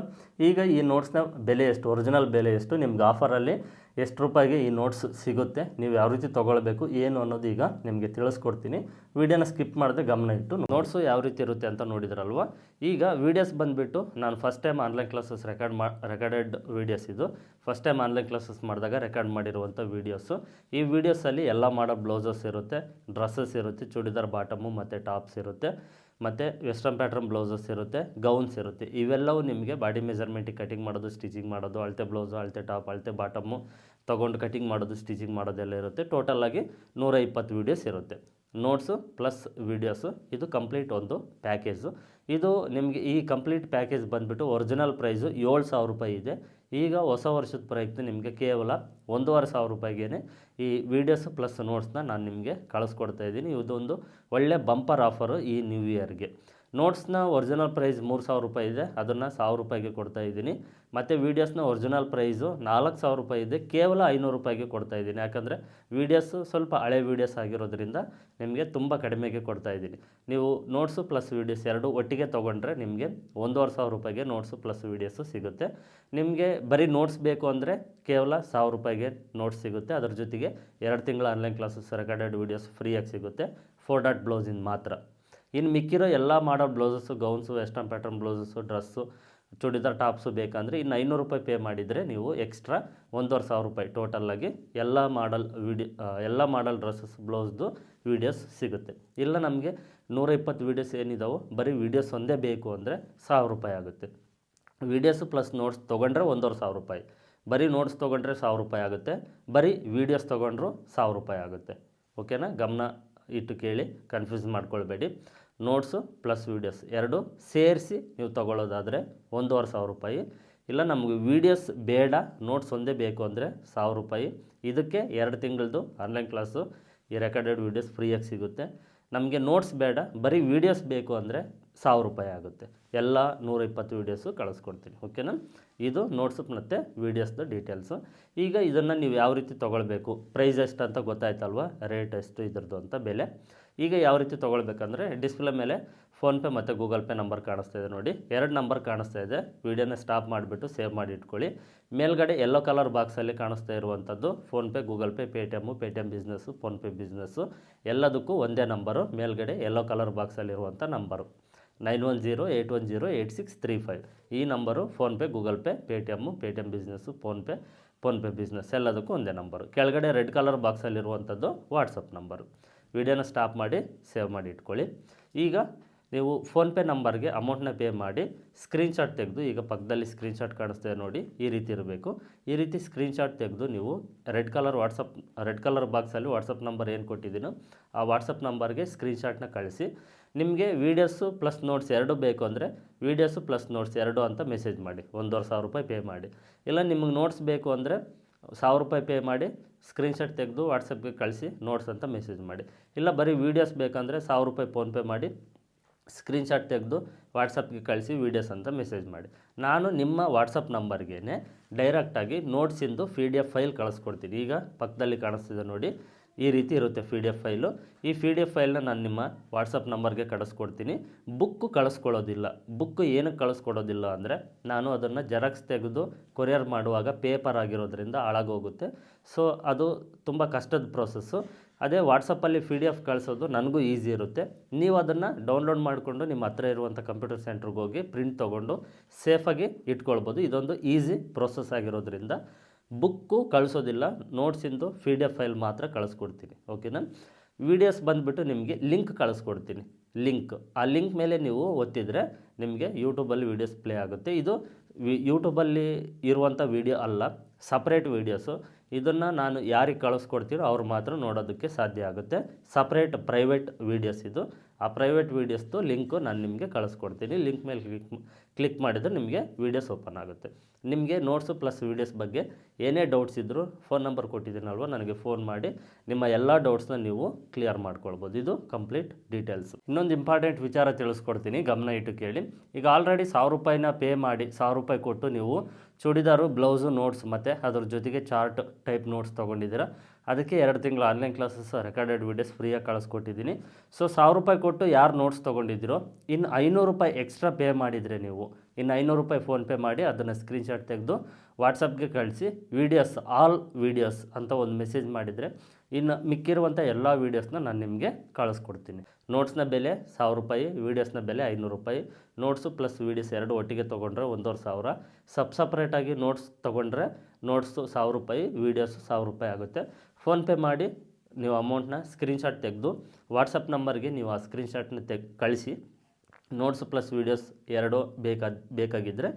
S1: ಈಗ ಈ ನೋಟ್ಸ್ನ ಬೆಲೆ ಎಷ್ಟು, ಒರಿಜಿನಲ್ ಬೆಲೆ ಎಷ್ಟು, ನಿಮ್ಗೆ ಆಫರಲ್ಲಿ ಎಷ್ಟು ರೂಪಾಯಿಗೆ ಈ ನೋಟ್ಸ್ ಸಿಗುತ್ತೆ, ನೀವು ಯಾವ ರೀತಿ ತೊಗೊಳ್ಬೇಕು, ಏನು ಅನ್ನೋದು ಈಗ ನಿಮಗೆ ತಿಳಿಸ್ಕೊಡ್ತೀನಿ. ವೀಡಿಯೋನ ಸ್ಕಿಪ್ ಮಾಡದೆ ಗಮನ ಇಟ್ಟು ನೋಟ್ಸು ಯಾವ ರೀತಿ ಇರುತ್ತೆ ಅಂತ ನೋಡಿದ್ರಲ್ವ? ಈಗ ವೀಡಿಯೋಸ್ ಬಂದುಬಿಟ್ಟು ನಾನು first time online classes record ಮಾ, ರೆಕಾರ್ಡೆಡ್ ವೀಡಿಯೋಸ್ ಇದು. ಫಸ್ಟ್ ಟೈಮ್ ಆನ್ಲೈನ್ ಕ್ಲಾಸಸ್ ಮಾಡಿದಾಗ ರೆಕಾರ್ಡ್ ಮಾಡಿರುವಂಥ ವೀಡಿಯೋಸು. ಈ ವೀಡಿಯೋಸಲ್ಲಿ ಎಲ್ಲ ಮಾಡೋ ಬ್ಲೌಸಸ್ ಇರುತ್ತೆ, ಡ್ರೆಸ್ಸಸ್ ಇರುತ್ತೆ, ಚೂಡಿದಾರ್ ಬಾಟಮು ಮತ್ತು ಟಾಪ್ಸ್ ಇರುತ್ತೆ. ಮತ್ತು ವೆಸ್ಟರ್ನ್ ಪ್ಯಾಟ್ರನ್ ಬ್ಲೌಸಸ್ ಇರುತ್ತೆ ಗೌನ್ಸ್ ಇರುತ್ತೆ. ಇವೆಲ್ಲವೂ ನಿಮಗೆ ಬಾಡಿ ಮೆಜರ್ಮೆಂಟಿಗೆ ಕಟಿಂಗ್ ಮಾಡೋದು ಸ್ಟಿಚಿಂಗ್ ಮಾಡೋದು, ಅಳತೆ ಬ್ಲೌಸು ಅಳತೆ ಟಾಪ್ ಅಳತೆ ಬಾಟಮು ತೊಗೊಂಡು ಕಟಿಂಗ್ ಮಾಡೋದು ಸ್ಟಿಚಿಂಗ್ ಮಾಡೋದೆಲ್ಲ ಇರುತ್ತೆ. ಟೋಟಲಾಗಿ ನೂರ ಇಪ್ಪತ್ತು ವೀಡಿಯೋಸ್ ಇರುತ್ತೆ. ನೋಟ್ಸು ಪ್ಲಸ್ ವೀಡಿಯೋಸು ಇದು ಕಂಪ್ಲೀಟ್ ಒಂದು ಪ್ಯಾಕೇಜು ಇದು ನಿಮಗೆ ಈ ಕಂಪ್ಲೀಟ್ ಪ್ಯಾಕೇಜ್ ಬಂದುಬಿಟ್ಟು ಒರಿಜಿನಲ್ ಪ್ರೈಸು ಏಳು ಸಾವಿರ ರೂಪಾಯಿ ಇದೆ. ಈಗ ಹೊಸ ವರ್ಷದ ಪ್ರಯುಕ್ತ ನಿಮಗೆ ಕೇವಲ ಒಂದೂವರೆ ಸಾವಿರ ರೂಪಾಯಿಗೇನೆ ಈ ವೀಡಿಯೋಸ್ ಪ್ಲಸ್ ನೋಟ್ಸ್ನ ನಾನು ನಿಮಗೆ ಕಳಿಸ್ಕೊಡ್ತಾ ಇದ್ದೀನಿ. ಇದೊಂದು ಒಳ್ಳೆ ಬಂಪರ್ ಆಫರು ಈ ನ್ಯೂ ಇಯರ್ಗೆ ನೋಟ್ಸ್ನ ಒರಿಜಿನಲ್ ಪ್ರೈಸ್ ಮೂರು ಸಾವಿರ ರೂಪಾಯಿ ಇದೆ. ಅದನ್ನು ಸಾವಿರ ರೂಪಾಯಿಗೆ ಕೊಡ್ತಾ ಇದ್ದೀನಿ. ಮತ್ತು ವೀಡಿಯೋಸ್ನ ಒರಿಜಿನಲ್ ಪ್ರೈಸು ನಾಲ್ಕು ಸಾವಿರ ರೂಪಾಯಿ ಇದೆ. ಕೇವಲ ಐನೂರು ರೂಪಾಯಿಗೆ ಕೊಡ್ತಾ ಇದ್ದೀನಿ. ಯಾಕಂದರೆ ವೀಡಿಯೋಸು ಸ್ವಲ್ಪ ಹಳೆ ವೀಡಿಯೋಸ್ ಆಗಿರೋದ್ರಿಂದ ನಿಮಗೆ ತುಂಬ ಕಡಿಮೆಗೆ ಕೊಡ್ತಾ ಇದ್ದೀನಿ. ನೀವು ನೋಟ್ಸು ಪ್ಲಸ್ ವೀಡಿಯೋಸ್ ಎರಡು ಒಟ್ಟಿಗೆ ತೊಗೊಂಡ್ರೆ ನಿಮಗೆ ಒಂದೂವರೆ ಸಾವಿರ ರೂಪಾಯಿಗೆ ನೋಟ್ಸು ಪ್ಲಸ್ ವೀಡಿಯೋಸು ಸಿಗುತ್ತೆ. ನಿಮಗೆ ಬರೀ ನೋಟ್ಸ್ ಬೇಕು ಅಂದರೆ ಕೇವಲ ಸಾವಿರ ರೂಪಾಯಿಗೆ ನೋಟ್ಸ್ ಸಿಗುತ್ತೆ. ಅದ್ರ ಜೊತೆಗೆ ಎರಡು ತಿಂಗಳ ಆನ್ಲೈನ್ ಕ್ಲಾಸಸ್ ರೆಕಾರ್ಡೆಡ್ ವೀಡಿಯೋಸ್ ಫ್ರೀಯಾಗಿ ಸಿಗುತ್ತೆ. ಫೋರ್ ಡಾಟ್ ಬ್ಲೌಸಿಂದ ಮಾತ್ರ. ಇನ್ನು ಮಿಕ್ಕಿರೋ ಎಲ್ಲ ಮಾಡೋ blouses, gowns, western pattern blouses, dress, churidar, tops ಬೇಕಂದರೆ ಇನ್ನು ಐನೂರು ರೂಪಾಯಿ ಪೇ ಮಾಡಿದರೆ ನೀವು ಎಕ್ಸ್ಟ್ರಾ ಒಂದೂವರೆ ಸಾವಿರ ರೂಪಾಯಿ ಟೋಟಲ್ಲಾಗಿ ಎಲ್ಲ ಮಾಡಲ್ ವಿಡಿಯೋ ಎಲ್ಲ ಮಾಡಲ್ ಡ್ರೆಸ್ಸಸ್, ಬ್ಲೌಸ್ದು ವೀಡಿಯೋಸ್ ಸಿಗುತ್ತೆ. ಇಲ್ಲ ನಮಗೆ ನೂರ ಇಪ್ಪತ್ತು ವೀಡಿಯೋಸ್ ಏನಿದಾವೋ, ಬರೀ ವೀಡಿಯೋಸ್ ಒಂದೇ ಬೇಕು ಅಂದರೆ ಸಾವಿರ ರೂಪಾಯಿ ಆಗುತ್ತೆ. ವೀಡಿಯೋಸು ಪ್ಲಸ್ ನೋಟ್ಸ್ ತೊಗೊಂಡ್ರೆ ಒಂದೂವರೆ ಸಾವಿರ ರೂಪಾಯಿ. ಬರೀ ನೋಟ್ಸ್ ತೊಗೊಂಡ್ರೆ ಸಾವಿರ ರೂಪಾಯಿ ಆಗುತ್ತೆ, ಬರೀ ವೀಡಿಯೋಸ್ ತೊಗೊಂಡ್ರು ಸಾವಿರ ರೂಪಾಯಿ ಆಗುತ್ತೆ. ಓಕೆನಾ? ಗಮನ ಇಟ್ಟು ಕೇಳಿ, ಕನ್ಫ್ಯೂಸ್ ಮಾಡ್ಕೊಳ್ಬೇಡಿ. ನೋಟ್ಸು ಪ್ಲಸ್ ವೀಡಿಯೋಸ್ ಎರಡು ಸೇರಿಸಿ ನೀವು ತಗೊಳ್ಳೋದಾದರೆ ಒಂದೂವರೆ ಸಾವಿರ ರೂಪಾಯಿ. ಇಲ್ಲ, ನಮಗೆ ವೀಡಿಯೋಸ್ ಬೇಡ ನೋಟ್ಸ್ ಒಂದೇ ಬೇಕು ಅಂದರೆ ಸಾವಿರ ರೂಪಾಯಿ. ಇದಕ್ಕೆ ಎರಡು ತಿಂಗಳದು ಆನ್ಲೈನ್ ಕ್ಲಾಸು ಈ ರೆಕಾರ್ಡೆಡ್ ವೀಡಿಯೋಸ್ ಫ್ರೀಯಾಗಿ ಸಿಗುತ್ತೆ. ನಮಗೆ ನೋಟ್ಸ್ ಬೇಡ, ಬರೀ ವೀಡಿಯೋಸ್ ಬೇಕು ಅಂದರೆ ಸಾವಿರ ರೂಪಾಯಿ ಆಗುತ್ತೆ. ಎಲ್ಲ ನೂರ ಇಪ್ಪತ್ತು ವೀಡಿಯೋಸು ಕಳಿಸ್ಕೊಡ್ತೀನಿ ಓಕೆನಾ ಇದು ನೋಟ್ಸ್ ಮತ್ತು ವೀಡಿಯೋಸ್ದು ಡೀಟೇಲ್ಸು ಈಗ ಇದನ್ನು ನೀವು ಯಾವ ರೀತಿ ತೊಗೊಳ್ಬೇಕು? ಪ್ರೈಸ್ ಎಷ್ಟು ಅಂತ ಗೊತ್ತಾಯ್ತಲ್ವ? ರೇಟ್ ಎಷ್ಟು, ಇದ್ರದ್ದು ಅಂತ ಬೆಲೆ. ಈಗ ಯಾವ ರೀತಿ ತೊಗೊಳ್ಬೇಕಂದ್ರೆ ಡಿಸ್ಪ್ಲೇ ಮೇಲೆ ಫೋನ್ಪೇ ಮತ್ತು ಗೂಗಲ್ ಪೇ ನಂಬರ್ ಕಾಣಿಸ್ತಾ ಇದೆ ನೋಡಿ. ಎರಡು ನಂಬರ್ ಕಾಣಿಸ್ತಾ ಇದೆ. ವೀಡಿಯೋನ ಸ್ಟಾಪ್ ಮಾಡಿಬಿಟ್ಟು ಸೇವ್ ಮಾಡಿ ಇಟ್ಕೊಳ್ಳಿ. ಮೇಲ್ಗಡೆ ಎಲ್ಲೋ ಕಲರ್ ಬಾಕ್ಸಲ್ಲಿ ಕಾಣಿಸ್ತಾ ಇರುವಂಥದ್ದು PhonePe Google Pay Paytm Paytm business PhonePe business ಎಲ್ಲದಕ್ಕೂ ಒಂದೇ ನಂಬರು ಮೇಲ್ಗಡೆ ಎಲ್ಲೋ colour ಬಾಕ್ಸಲ್ಲಿರುವಂಥ number nine one zero eight one zero eight six three five. ಈ number PhonePe Google Pay Paytm Paytm business PhonePe PhonePe business ಎಲ್ಲದಕ್ಕೂ ಒಂದೇ number. ಕೆಳಗಡೆ red colour ಬಾಕ್ಸಲ್ಲಿರುವಂಥದ್ದು WhatsApp number. ವಿಡಿಯೋನ ಸ್ಟಾಪ್ ಮಾಡಿ, ಸೇವ್ ಮಾಡಿ ಇಟ್ಕೊಳ್ಳಿ. ಈಗ ನೀವು ಫೋನ್ಪೇ ನಂಬರ್ಗೆ ಅಮೌಂಟ್ನ ಪೇ ಮಾಡಿ ಸ್ಕ್ರೀನ್ಶಾಟ್ ತೆಗೆದು, ಈಗ ಪಕ್ಕದಲ್ಲಿ ಸ್ಕ್ರೀನ್ಶಾಟ್ ಕಾಣಿಸ್ತೇವೆ ನೋಡಿ, ಈ ರೀತಿ ಇರಬೇಕು. ಈ ರೀತಿ ಸ್ಕ್ರೀನ್ಶಾಟ್ ತೆಗೆದು ನೀವು red colour WhatsApp, red colour ಬಾಕ್ಸಲ್ಲಿ ವಾಟ್ಸಪ್ ನಂಬರ್ ಏನು ಕೊಟ್ಟಿದ್ದೀನೋ, ಆ ವಾಟ್ಸಪ್ ನಂಬರ್ಗೆ ಸ್ಕ್ರೀನ್ಶಾಟ್ನ ಕಳಿಸಿ. ನಿಮಗೆ ವೀಡಿಯೋಸು ಪ್ಲಸ್ ನೋಟ್ಸ್ ಎರಡು ಬೇಕು ಅಂದರೆ ವೀಡಿಯೋಸು ಪ್ಲಸ್ ನೋಟ್ಸ್ ಎರಡು ಅಂತ ಮೆಸೇಜ್ ಮಾಡಿ, ಒಂದೂವರೆ ಸಾವಿರ ರೂಪಾಯಿ ಪೇ ಮಾಡಿ. ಇಲ್ಲ ನಿಮಗೆ ನೋಟ್ಸ್ ಬೇಕು ಅಂದರೆ ಸಾವಿರ ರೂಪಾಯಿ ಪೇ ಮಾಡಿ, ಸ್ಕ್ರೀನ್ಶಾಟ್ ತೆಗೆದು ವಾಟ್ಸಪ್ಗೆ ಕಳಿಸಿ ನೋಟ್ಸ್ ಅಂತ ಮೆಸೇಜ್ ಮಾಡಿ. ಇಲ್ಲ ಬರೀ ವೀಡಿಯೋಸ್ ಬೇಕಂದರೆ ಸಾವಿರ ರೂಪಾಯಿ ಫೋನ್ಪೇ ಮಾಡಿ ಸ್ಕ್ರೀನ್ಶಾಟ್ ತೆಗೆದು ವಾಟ್ಸಪ್ಗೆ ಕಳಿಸಿ ವೀಡಿಯೋಸ್ ಅಂತ ಮೆಸೇಜ್ ಮಾಡಿ. ನಾನು ನಿಮ್ಮ ವಾಟ್ಸಪ್ ನಂಬರ್ಗೇ ಡೈರೆಕ್ಟಾಗಿ ನೋಟ್ಸಿಂದು ಪಿ ಡಿ ಎಫ್ ಫೈಲ್ ಕಳಿಸ್ಕೊಡ್ತೀನಿ. ಈಗ ಪಕ್ಕದಲ್ಲಿ ಕಾಣಿಸ್ತಿದೆ ನೋಡಿ, ಈ ರೀತಿ ಇರುತ್ತೆ ಪಿ ಡಿ ಎಫ್ ಫೈಲು. ಈ ಪಿ ಡಿ ಎಫ್ ಫೈಲ್ನ ನಾನು ನಿಮ್ಮ ವಾಟ್ಸಪ್ ನಂಬರ್ಗೆ ಕಳಿಸ್ಕೊಡ್ತೀನಿ. ಬುಕ್ಕು ಕಳಿಸ್ಕೊಳ್ಳೋದಿಲ್ಲ. ಬುಕ್ಕು ಏನಕ್ಕೆ ಕಳಿಸ್ಕೊಡೋದಿಲ್ಲ ಅಂದರೆ, ನಾನು ಅದನ್ನು ಜೆರಾಕ್ಸ್ ತೆಗೆದು ಕೊರಿಯರ್ ಮಾಡುವಾಗ ಪೇಪರ್ ಆಗಿರೋದ್ರಿಂದ ಹಾಳಾಗೋಗುತ್ತೆ. ಸೊ, ಅದು ತುಂಬ ಕಷ್ಟದ ಪ್ರೋಸೆಸ್ಸು. ಅದೇ ವಾಟ್ಸಪ್ಪಲ್ಲಿ ಪಿ ಡಿ ಎಫ್ ಕಳಿಸೋದು ನನಗೂ ಈಸಿ ಇರುತ್ತೆ. ನೀವು ಅದನ್ನು ಡೌನ್ಲೋಡ್ ಮಾಡಿಕೊಂಡು ನಿಮ್ಮ ಹತ್ರ ಇರುವಂಥ ಕಂಪ್ಯೂಟರ್ ಸೆಂಟ್ರಿಗೆ ಹೋಗಿ ಪ್ರಿಂಟ್ ತೊಗೊಂಡು ಸೇಫಾಗಿ ಇಟ್ಕೊಳ್ಬೋದು. ಇದೊಂದು ಈಸಿ ಪ್ರೋಸೆಸ್ ಆಗಿರೋದ್ರಿಂದ ಬುಕ್ಕು ಕಳಿಸೋದಿಲ್ಲ. ನೋಟ್ಸಿಂದು ಪಿ ಡಿ ಎಫ್ ಫೈಲ್ ಮಾತ್ರ ಕಳಿಸ್ಕೊಡ್ತೀನಿ. ಓಕೆನಾ? ವಿಡಿಯೋಸ್ ಬಂದುಬಿಟ್ಟು ನಿಮಗೆ ಲಿಂಕ್ ಕಳಿಸ್ಕೊಡ್ತೀನಿ. ಲಿಂಕ್. ಆ ಲಿಂಕ್ ಮೇಲೆ ನೀವು ಒತ್ತಿದರೆ ನಿಮಗೆ ಯೂಟ್ಯೂಬಲ್ಲಿ ವೀಡಿಯೋಸ್ ಪ್ಲೇ ಆಗುತ್ತೆ. ಇದು ವಿ ಯೂಟ್ಯೂಬಲ್ಲಿ ಇರುವಂಥ ವೀಡಿಯೋ ಅಲ್ಲ, ಸಪ್ರೇಟ್ ವೀಡಿಯೋಸು. ಇದನ್ನು ನಾನು ಯಾರಿಗೆ ಕಳಿಸ್ಕೊಡ್ತೀರೋ ಅವ್ರು ಮಾತ್ರ ನೋಡೋದಕ್ಕೆ ಸಾಧ್ಯ ಆಗುತ್ತೆ. ಸಪ್ರೇಟ್ ಪ್ರೈವೇಟ್ ವೀಡಿಯೋಸ್ ಇದು. ಆ ಪ್ರೈವೇಟ್ ವೀಡಿಯೋಸ್ದು ಲಿಂಕು ನಾನು ನಿಮಗೆ ಕಳಿಸ್ಕೊಡ್ತೀನಿ. ಲಿಂಕ್ ಮೇಲೆ ಕ್ಲಿಕ್ ಕ್ಲಿಕ್ ಮಾಡಿದರೆ ನಿಮಗೆ ವೀಡಿಯೋಸ್ ಓಪನ್ ಆಗುತ್ತೆ. ನಿಮಗೆ ನೋಟ್ಸು ಪ್ಲಸ್ ವೀಡಿಯೋಸ್ ಬಗ್ಗೆ ಏನೇ ಡೌಟ್ಸ್ ಇದ್ದರೂ ಫೋನ್ ನಂಬರ್ ಕೊಟ್ಟಿದ್ದೀನಲ್ವ, ನನಗೆ ಫೋನ್ ಮಾಡಿ ನಿಮ್ಮ ಎಲ್ಲ ಡೌಟ್ಸ್ನ ನೀವು ಕ್ಲಿಯರ್ ಮಾಡ್ಕೊಳ್ಬೋದು. ಇದು ಕಂಪ್ಲೀಟ್ ಡೀಟೇಲ್ಸ್ ಇನ್ನೊಂದು ಇಂಪಾರ್ಟೆಂಟ್ ವಿಚಾರ ತಿಳಿಸ್ಕೊಡ್ತೀನಿ, ಗಮನ ಇಟ್ಟು ಕೇಳಿ. ಈಗ ಆಲ್ರೆಡಿ ಸಾವಿರ ರೂಪಾಯಿನ ಪೇ ಮಾಡಿ, ಸಾವಿರ ರೂಪಾಯಿ ಕೊಟ್ಟು ನೀವು ಚೂಡಿದಾರು ಬ್ಲೌಸು ನೋಟ್ಸ್ ಮತ್ತು ಅದ್ರ ಜೊತೆಗೆ ಚಾರ್ಟ್ ಟೈಪ್ ನೋಟ್ಸ್ ತೊಗೊಂಡಿದ್ದೀರಾ? ಅದಕ್ಕೆ ಎರಡು ತಿಂಗಳು ಆನ್ಲೈನ್ ಕ್ಲಾಸಸ್ ರೆಕಾರ್ಡೆಡ್ ವೀಡಿಯೋಸ್ ಫ್ರೀಯಾಗಿ ಕಳಿಸ್ಕೊಟ್ಟಿದ್ದೀನಿ. ಸೊ ಸಾವಿರ ರೂಪಾಯಿ ಕೊಟ್ಟು ಯಾರು ನೋಟ್ಸ್ ತೊಗೊಂಡಿದ್ದೀರೋ ಇನ್ನು ಐನೂರು ರೂಪಾಯಿ ಎಕ್ಸ್ಟ್ರಾ ಪೇ ಮಾಡಿದರೆ ನೀವು. ಇನ್ನು ಐನೂರು ರೂಪಾಯಿ ಫೋನ್ಪೇ ಮಾಡಿ ಅದನ್ನು ಸ್ಕ್ರೀನ್ಶಾಟ್ ತೆಗೆದು ವಾಟ್ಸಪ್ಗೆ ಕಳಿಸಿ ವೀಡಿಯೋಸ್ ಆಲ್ ವೀಡಿಯೋಸ್ ಅಂತ ಒಂದು ಮೆಸೇಜ್ ಮಾಡಿದರೆ, ಇನ್ನು ಮಿಕ್ಕಿರುವಂಥ ಎಲ್ಲ ವೀಡಿಯೋಸ್ನ ನಾನು ನಿಮಗೆ ಕಳಿಸ್ಕೊಡ್ತೀನಿ. ನೋಟ್ಸ್ನ ಬೆಲೆ ಸಾವಿರ ರೂಪಾಯಿ ವೀಡಿಯೋಸ್ನ ಬೆಲೆ ಐನೂರು ರೂಪಾಯಿ. ನೋಟ್ಸು ಪ್ಲಸ್ ವೀಡಿಯೋಸ್ ಎರಡು ಒಟ್ಟಿಗೆ ತೊಗೊಂಡ್ರೆ ಒಂದೂವರೆ ಸಾವಿರ. ಸಪ್ ಸಪ್ರೇಟಾಗಿ ನೋಟ್ಸ್ ತೊಗೊಂಡ್ರೆ ನೋಟ್ಸು ಸಾವಿರ ರೂಪಾಯಿ ವೀಡಿಯೋಸು ಸಾವಿರ ರೂಪಾಯಿ ಆಗುತ್ತೆ. ಫೋನ್ಪೇ ಮಾಡಿ ನೀವು ಅಮೌಂಟ್ನ ಸ್ಕ್ರೀನ್ಶಾಟ್ ತೆಗೆದು ವಾಟ್ಸಪ್ ನಂಬರ್ಗೆ ನೀವು ಆ ಸ್ಕ್ರೀನ್ಶಾಟ್ನ ತೆಗ್, ಕಳಿಸಿ. ನೋಟ್ಸ್ ಪ್ಲಸ್ ವೀಡಿಯೋಸ್ ಎರಡು ಬೇಕಾದ ಬೇಕಾಗಿದ್ದರೆ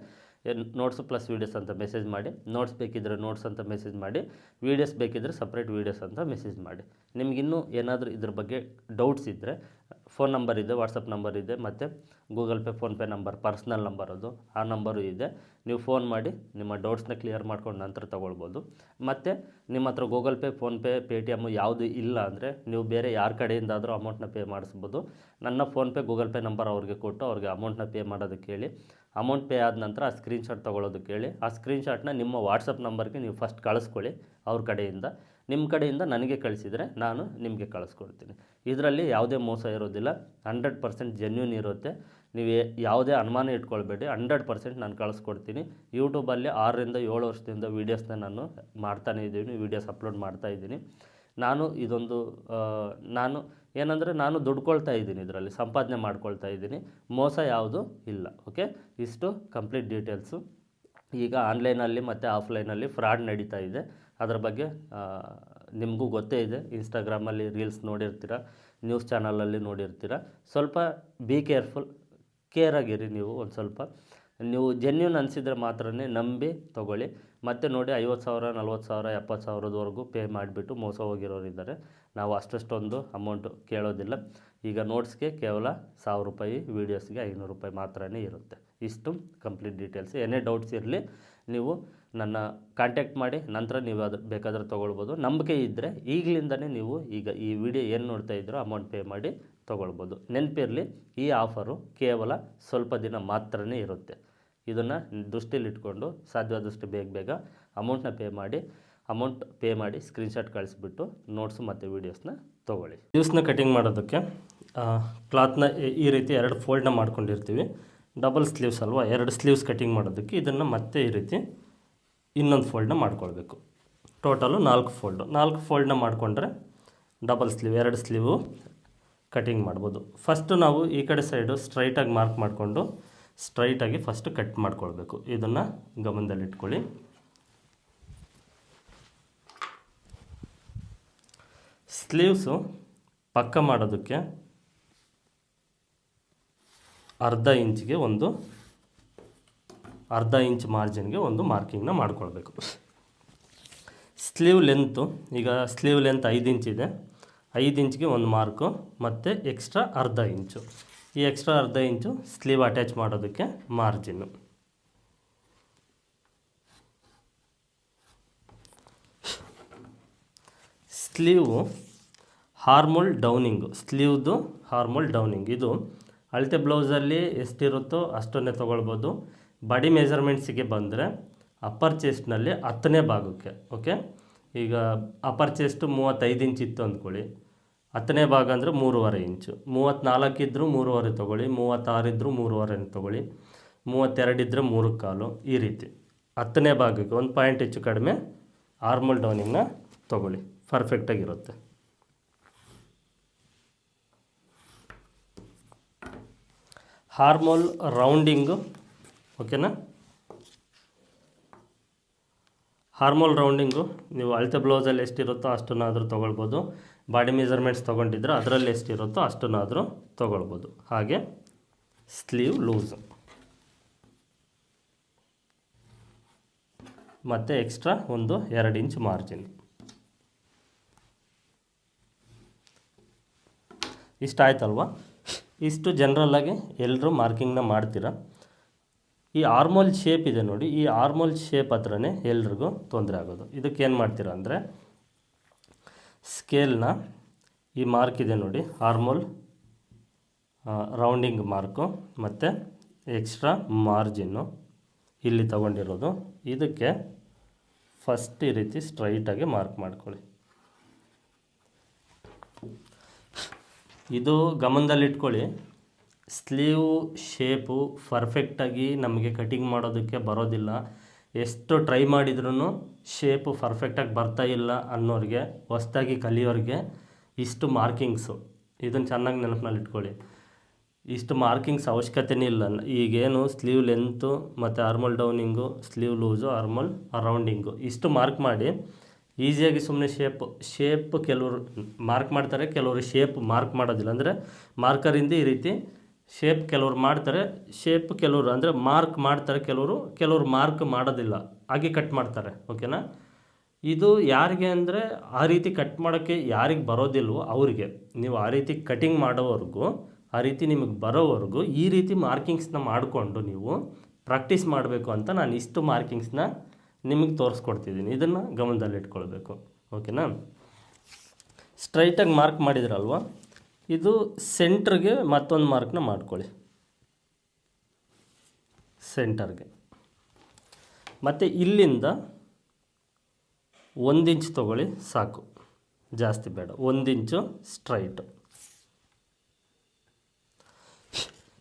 S1: ನೋಟ್ಸ್ ಪ್ಲಸ್ ವೀಡಿಯೋಸ್ ಅಂತ ಮೆಸೇಜ್ ಮಾಡಿ. ನೋಟ್ಸ್ ಬೇಕಿದ್ದರೆ ನೋಟ್ಸ್ ಅಂತ ಮೆಸೇಜ್ ಮಾಡಿ. ವೀಡಿಯೋಸ್ ಬೇಕಿದ್ದರೆ ಸಪ್ರೇಟ್ ವೀಡಿಯೋಸ್ ಅಂತ ಮೆಸೇಜ್ ಮಾಡಿ. ನಿಮಗಿನ್ನೂ ಏನಾದರೂ ಇದ್ರ ಬಗ್ಗೆ ಡೌಟ್ಸ್ ಇದ್ದರೆ ಫೋನ್ ನಂಬರ್ ಇದೆ ವಾಟ್ಸಪ್ ನಂಬರ್ ಇದೆ, ಮತ್ತು Google Pay PhonePe number personal number ಅದು, ಆ ನಂಬರು ಇದೆ. ನೀವು ಫೋನ್ ಮಾಡಿ, ನಿಮ್ಮ ಡೌಟ್ಸ್ನ ಕ್ಲಿಯರ್ ಮಾಡ್ಕೊಂಡು ನಂತರ ತೊಗೊಳ್ಬೋದು. ಮತ್ತು ನಿಮ್ಮ ಹತ್ರ Google Pay PhonePe pay T M ಯಾವುದು ಇಲ್ಲ ಅಂದರೆ ನೀವು ಬೇರೆ ಯಾರ ಕಡೆಯಿಂದಾದರೂ ಅಮೌಂಟ್ನ ಪೇ ಮಾಡಿಸ್ಬೋದು. ನನ್ನ ಫೋನ್ಪೇ ಗೂಗಲ್ ಪೇ ನಂಬರ್ ಅವ್ರಿಗೆ ಕೊಟ್ಟು ಅವ್ರಿಗೆ ಅಮೌಂಟ್ನ ಪೇ ಮಾಡೋದಕ್ಕೆ ಹೇಳಿ. ಅಮೌಂಟ್ ಪೇ ಆದ ನಂತರ ಆ ಸ್ಕ್ರೀನ್ಶಾಟ್ ತೊಗೊಳೋದಕ್ಕೆ ಹೇಳಿ. ಆ ಸ್ಕ್ರೀನ್ಶಾಟ್ನ ನಿಮ್ಮ ವಾಟ್ಸಪ್ ನಂಬರ್ಗೆ ನೀವು ಫಸ್ಟ್ ಕಳಿಸ್ಕೊಳ್ಳಿ ಅವ್ರ ಕಡೆಯಿಂದ. ನಿಮ್ಮ ಕಡೆಯಿಂದ ನನಗೆ ಕಳಿಸಿದರೆ ನಾನು ನಿಮಗೆ ಕಳಿಸ್ಕೊಡ್ತೀನಿ. ಇದರಲ್ಲಿ ಯಾವುದೇ ಮೋಸ ಇರೋದಿಲ್ಲ. ಹಂಡ್ರೆಡ್ ಪರ್ಸೆಂಟ್ ಜೆನ್ಯೂನ್ ಇರುತ್ತೆ. ನೀವು ಯಾವುದೇ ಅನುಮಾನ ಇಟ್ಕೊಳ್ಬೇಡಿ. ಹಂಡ್ರೆಡ್ ಪರ್ಸೆಂಟ್ ನಾನು ಕಳಿಸ್ಕೊಡ್ತೀನಿ. ಯೂಟ್ಯೂಬಲ್ಲಿ ಆರರಿಂದ ಏಳು ವರ್ಷದಿಂದ ವೀಡಿಯೋಸ್ನ ನಾನು ಮಾಡ್ತಾನೇ ಇದ್ದೀನಿ. ವೀಡಿಯೋಸ್ ಅಪ್ಲೋಡ್ ಮಾಡ್ತಾ ಇದ್ದೀನಿ. ನಾನು ಇದೊಂದು ನಾನು ಏನಂದರೆ ನಾನು ದುಡ್ಕೊಳ್ತಾ ಇದ್ದೀನಿ ಇದರಲ್ಲಿ. ಸಂಪಾದನೆ ಮಾಡ್ಕೊಳ್ತಾ ಇದ್ದೀನಿ. ಮೋಸ ಯಾವುದು ಇಲ್ಲ. ಓಕೆ ಇಷ್ಟು ಕಂಪ್ಲೀಟ್ ಡೀಟೇಲ್ಸು ಈಗ ಆನ್ಲೈನಲ್ಲಿ ಮತ್ತು ಆಫ್ಲೈನಲ್ಲಿ ಫ್ರಾಡ್ ನಡೀತಾ ಇದೆ. ಅದರ ಬಗ್ಗೆ ನಿಮಗೂ ಗೊತ್ತೇ ಇದೆ. ಇನ್ಸ್ಟಾಗ್ರಾಮಲ್ಲಿ ರೀಲ್ಸ್ ನೋಡಿರ್ತೀರ ನ್ಯೂಸ್ ಚಾನಲಲ್ಲಿ ನೋಡಿರ್ತೀರ. ಸ್ವಲ್ಪ ಬಿ ಕೇರ್ಫುಲ್ ಕೇರ್ ಆಗಿರಿ ನೀವು ಒಂದು ಸ್ವಲ್ಪ. ನೀವು ಜೆನ್ಯೂನ್ ಅನಿಸಿದರೆ ಮಾತ್ರ ನಂಬಿ ತೊಗೊಳ್ಳಿ. ಮತ್ತೆ ನೋಡಿ ಐವತ್ತು ಸಾವಿರ, ನಲ್ವತ್ತು ಸಾವಿರ, ಎಪ್ಪತ್ತು ಸಾವಿರದವರೆಗೂ ಪೇ ಮಾಡಿಬಿಟ್ಟು ಮೋಸ ಹೋಗಿರೋರಿದ್ದಾರೆ. ನಾವು ಅಷ್ಟಷ್ಟೊಂದು ಅಮೌಂಟು ಕೇಳೋದಿಲ್ಲ. ಈಗ ನೋಟ್ಸ್ಗೆ ಕೇವಲ ಸಾವಿರ ರೂಪಾಯಿ, ವೀಡಿಯೋಸ್ಗೆ ಐನೂರು ರೂಪಾಯಿ ಮಾತ್ರನೇ ಇರುತ್ತೆ. ಇಷ್ಟು ಕಂಪ್ಲೀಟ್ ಡೀಟೇಲ್ಸ್. ಏನೇ ಡೌಟ್ಸ್ ಇರಲಿ, ನೀವು ನನ್ನ ಕಾಂಟ್ಯಾಕ್ಟ್ ಮಾಡಿ, ನಂತರ ನೀವು ಅದು ಬೇಕಾದರೆ ತೊಗೊಳ್ಬೋದು. ನಂಬಿಕೆ ಇದ್ದರೆ ಈಗಲಿಂದನೇ ನೀವು ಈಗ ಈ ವಿಡಿಯೋ ಏನು ನೋಡ್ತಾ ಇದ್ದರೂ ಅಮೌಂಟ್ ಪೇ ಮಾಡಿ ತೊಗೊಳ್ಬೋದು. ನೆನಪಿರಲಿ, ಈ ಆಫರು ಕೇವಲ ಸ್ವಲ್ಪ ದಿನ ಮಾತ್ರನೇ ಇರುತ್ತೆ. ಇದನ್ನು ದೃಷ್ಟಿಯಲ್ಲಿಟ್ಕೊಂಡು ಸಾಧ್ಯವಾದಷ್ಟು ಬೇಗ ಬೇಗ ಅಮೌಂಟ್ನ ಪೇ ಮಾಡಿ, ಅಮೌಂಟ್ ಪೇ ಮಾಡಿ ಸ್ಕ್ರೀನ್ಶಾಟ್ ಕಳಿಸ್ಬಿಟ್ಟು, ನೋಟ್ಸು ಮತ್ತು ವೀಡಿಯೋಸ್ನ ತೊಗೊಳ್ಳಿ. ಜ್ಯೂಸ್ನ ಕಟಿಂಗ್ ಮಾಡೋದಕ್ಕೆ ಕ್ಲಾತ್ನ ಈ ರೀತಿ ಎರಡು ಫೋಲ್ಡ್ನ ಮಾಡ್ಕೊಂಡಿರ್ತೀವಿ. ಡಬಲ್ ಸ್ಲೀವ್ಸ್ ಅಲ್ವಾ, ಎರಡು ಸ್ಲೀವ್ಸ್ ಕಟಿಂಗ್ ಮಾಡೋದಕ್ಕೆ ಇದನ್ನು ಮತ್ತೆ ಈ ರೀತಿ ಇನ್ನೊಂದು ಫೋಲ್ಡ್ನ ಮಾಡ್ಕೊಳ್ಬೇಕು. ಟೋಟಲು ನಾಲ್ಕು ಫೋಲ್ಡು ನಾಲ್ಕು ಫೋಲ್ಡ್ನ ಮಾಡಿಕೊಂಡ್ರೆ ಡಬಲ್ ಸ್ಲೀವ್ ಎರಡು ಸ್ಲೀವು ಕಟಿಂಗ್ ಮಾಡ್ಬೋದು. ಫಸ್ಟು ನಾವು ಈ ಕಡೆ ಸೈಡು ಸ್ಟ್ರೈಟಾಗಿ ಮಾರ್ಕ್ ಮಾಡಿಕೊಂಡು ಸ್ಟ್ರೈಟಾಗಿ ಫಸ್ಟು ಕಟ್ ಮಾಡ್ಕೊಳ್ಬೇಕು. ಇದನ್ನು ಗಮನದಲ್ಲಿಟ್ಕೊಳ್ಳಿ. ಸ್ಲೀವ್ಸು ಪಕ್ಕ ಮಾಡೋದಕ್ಕೆ ಅರ್ಧ ಇಂಚಿಗೆ ಒಂದು, ಅರ್ಧ ಇಂಚ್ ಮಾರ್ಜಿನ್ಗೆ ಒಂದು ಮಾರ್ಕಿಂಗ್ನ ಮಾಡ್ಕೊಳ್ಬೇಕು. ಸ್ಲೀವ್ ಲೆಂತು, ಈಗ ಸ್ಲೀವ್ ಲೆಂತ್ ಐದು ಇಂಚ್ ಇದೆ. ಐದು ಇಂಚ್ಗೆ ಒಂದು ಮಾರ್ಕು, ಮತ್ತು ಎಕ್ಸ್ಟ್ರಾ ಅರ್ಧ ಇಂಚು. ಈ ಎಕ್ಸ್ಟ್ರಾ ಅರ್ಧ ಇಂಚು ಸ್ಲೀವ್ ಅಟ್ಯಾಚ್ ಮಾಡೋದಕ್ಕೆ ಮಾರ್ಜಿನ್ನು. ಸ್ಲೀವು ಹಾರ್ಮೋಲ್ ಡೌನಿಂಗು, ಸ್ಲೀವ್ದು ಹಾರ್ಮೋಲ್ ಡೌನಿಂಗ್. ಇದು ಅಳತೆ ಬ್ಲೌಸಲ್ಲಿ ಎಷ್ಟಿರುತ್ತೋ ಅಷ್ಟನ್ನೇ ತೊಗೊಳ್ಬೋದು. ಬಾಡಿ ಮೆಜರ್ಮೆಂಟ್ಸಿಗೆ ಬಂದರೆ ಅಪ್ಪರ್ ಚೆಸ್ಟ್ನಲ್ಲಿ ಹತ್ತನೇ ಭಾಗಕ್ಕೆ, ಓಕೆ? ಈಗ ಅಪ್ಪರ್ ಚೆಸ್ಟ್ ಮೂವತ್ತೈದು ಇಂಚ್ ಇತ್ತು ಅಂದ್ಕೊಳ್ಳಿ. ಹತ್ತನೇ ಭಾಗ ಅಂದರೆ ಮೂರುವರೆ ಇಂಚು. ಮೂವತ್ತ್ನಾಲ್ಕು ಇದ್ದರೂ ಮೂರುವರೆ ತೊಗೊಳ್ಳಿ ಮೂವತ್ತಾರು ಇದ್ದರೂ ಮೂರುವರೆ ತೊಗೊಳ್ಳಿ ಮೂವತ್ತೆರಡು ಇದ್ದರೆ ಮೂರು ಕಾಲು ಈ ರೀತಿ. ಹತ್ತನೇ ಭಾಗಕ್ಕೆ ಒಂದು ಪಾಯಿಂಟ್ ಹೆಚ್ಚು ಕಡಿಮೆ ಆರ್ಮಲ್ ಡೌನಿಂಗ್ನ ತೊಗೊಳ್ಳಿ. ಪರ್ಫೆಕ್ಟಾಗಿರುತ್ತೆ ಹಾರ್ಮೋಲ್ ರೌಂಡಿಂಗು ಓಕೆನಾ ಹಾರ್ಮೋಲ್ ರೌಂಡಿಂಗು ನೀವು ಅಳತೆ ಬ್ಲೌಸಲ್ಲಿ ಎಷ್ಟಿರುತ್ತೋ ಅಷ್ಟನ್ನಾದರೂ ತೊಗೊಳ್ಬೋದು. ಬಾಡಿ ಮೆಜರ್ಮೆಂಟ್ಸ್ ತೊಗೊಂಡಿದ್ರೆ ಅದರಲ್ಲಿ ಎಷ್ಟಿರುತ್ತೋ ಅಷ್ಟನ್ನಾದರೂ ತೊಗೊಳ್ಬೋದು. ಹಾಗೆ ಸ್ಲೀವ್ ಲೂಸು ಮತ್ತು ಎಕ್ಸ್ಟ್ರಾ ಒಂದು ಎರಡು ಇಂಚ್ ಮಾರ್ಜಿನ್ ಇಷ್ಟ ಆಯ್ತಲ್ವಾ ಇಷ್ಟು ಜನರಲ್ಲಾಗಿ ಎಲ್ಲರೂ ಮಾರ್ಕಿಂಗ್ನ ಮಾಡ್ತೀರಾ? ಈ ಆರ್ಮೋಲ್ ಶೇಪ್ ಇದೆ ನೋಡಿ, ಈ ಆರ್ಮೋಲ್ ಶೇಪ್ ಹತ್ರನೇ ಎಲ್ರಿಗೂ ತೊಂದರೆ ಆಗೋದು. ಇದಕ್ಕೆ ಏನು ಮಾಡ್ತೀರಾ ಅಂದರೆ ಸ್ಕೇಲ್ನ ಈ ಮಾರ್ಕ್ ಇದೆ ನೋಡಿ ಆರ್ಮೋಲ್ ರೌಂಡಿಂಗ್ ಮಾರ್ಕು ಮತ್ತು ಎಕ್ಸ್ಟ್ರಾ ಮಾರ್ಜಿನ್ನು ಇಲ್ಲಿ ತಗೊಂಡಿರೋದು. ಇದಕ್ಕೆ ಫಸ್ಟ್ ಈ ರೀತಿ ಸ್ಟ್ರೈಟಾಗಿ ಮಾರ್ಕ್ ಮಾಡ್ಕೊಳ್ಳಿ. ಇದು ಗಮನದಲ್ಲಿಟ್ಕೊಳ್ಳಿ. ಸ್ಲೀವ್, ಶೇಪು ಪರ್ಫೆಕ್ಟಾಗಿ ನಮಗೆ ಕಟಿಂಗ್ ಮಾಡೋದಕ್ಕೆ ಬರೋದಿಲ್ಲ. ಎಷ್ಟು ಟ್ರೈ ಮಾಡಿದ್ರೂ ಶೇಪು ಪರ್ಫೆಕ್ಟಾಗಿ ಬರ್ತಾ ಇಲ್ಲ ಅನ್ನೋರಿಗೆ, ಹೊಸ್ದಾಗಿ ಕಲಿಯೋರಿಗೆ ಇಷ್ಟು ಮಾರ್ಕಿಂಗ್ಸು ಇದನ್ನು ಚೆನ್ನಾಗಿ ನೆನಪಿನಲ್ಲಿ ಇಟ್ಕೊಳ್ಳಿ ಇಷ್ಟು ಮಾರ್ಕಿಂಗ್ಸ್ ಅವಶ್ಯಕತೆನೇ ಇಲ್ಲ. ಈಗೇನು ಸ್ಲೀವ್ ಲೆಂತು ಮತ್ತು ಆರ್ಮಲ್ ಡೌನಿಂಗು ಸ್ಲೀವ್ ಲೂಸು ಆರ್ಮಲ್ ಅರೌಂಡಿಂಗು ಇಷ್ಟು ಮಾರ್ಕ್ ಮಾಡಿ ಈಸಿಯಾಗಿ ಸುಮ್ಮನೆ ಶೇಪ್ ಶೇಪ್ ಕೆಲವರು ಮಾರ್ಕ್ ಮಾಡ್ತಾರೆ ಕೆಲವರು ಶೇಪ್ ಮಾರ್ಕ್ ಮಾಡೋದಿಲ್ಲ. ಅಂದರೆ ಮಾರ್ಕರಿಂದ ಈ ರೀತಿ ಶೇಪ್ ಕೆಲವರು ಮಾಡ್ತಾರೆ ಶೇಪ್ ಕೆಲವರು ಅಂದರೆ ಮಾರ್ಕ್ ಮಾಡ್ತಾರೆ ಕೆಲವರು ಕೆಲವರು ಮಾರ್ಕ್ ಮಾಡೋದಿಲ್ಲ. ಹಾಗೆ ಕಟ್ ಮಾಡ್ತಾರೆ ಓಕೆನಾ ಇದು ಯಾರಿಗೆ ಅಂದರೆ ಆ ರೀತಿ ಕಟ್ ಮಾಡೋಕ್ಕೆ ಯಾರಿಗೆ ಬರೋದಿಲ್ವೋ ಅವರಿಗೆ. ನೀವು ಆ ರೀತಿ ಕಟಿಂಗ್ ಮಾಡೋವರೆಗೂ, ಆ ರೀತಿ ನಿಮಗೆ ಬರೋವರೆಗೂ ಈ ರೀತಿ ಮಾರ್ಕಿಂಗ್ಸ್ನ ಮಾಡಿಕೊಂಡು ನೀವು ಪ್ರಾಕ್ಟೀಸ್ ಮಾಡಬೇಕು ಅಂತ ನಾನು ಇಷ್ಟು ಮಾರ್ಕಿಂಗ್ಸ್ನ ನಿಮಗೆ ತೋರಿಸ್ಕೊಡ್ತಿದ್ದೀನಿ. ಇದನ್ನು ಗಮನದಲ್ಲಿಟ್ಕೊಳ್ಬೇಕು ಓಕೆನಾ? ಸ್ಟ್ರೈಟಾಗಿ ಮಾರ್ಕ್ ಮಾಡಿದ್ರಲ್ವ? ಇದು ಸೆಂಟ್ರಿಗೆ ಮತ್ತೊಂದು ಮಾರ್ಕ್ನ ಮಾಡ್ಕೊಳ್ಳಿ. ಸೆಂಟರ್ಗೆ ಮತ್ತು ಇಲ್ಲಿಂದ ಒಂದು ಇಂಚ್ ತೊಗೊಳ್ಳಿ, ಸಾಕು. ಜಾಸ್ತಿ ಬೇಡ. ಒಂದು ಇಂಚು ಸ್ಟ್ರೈಟು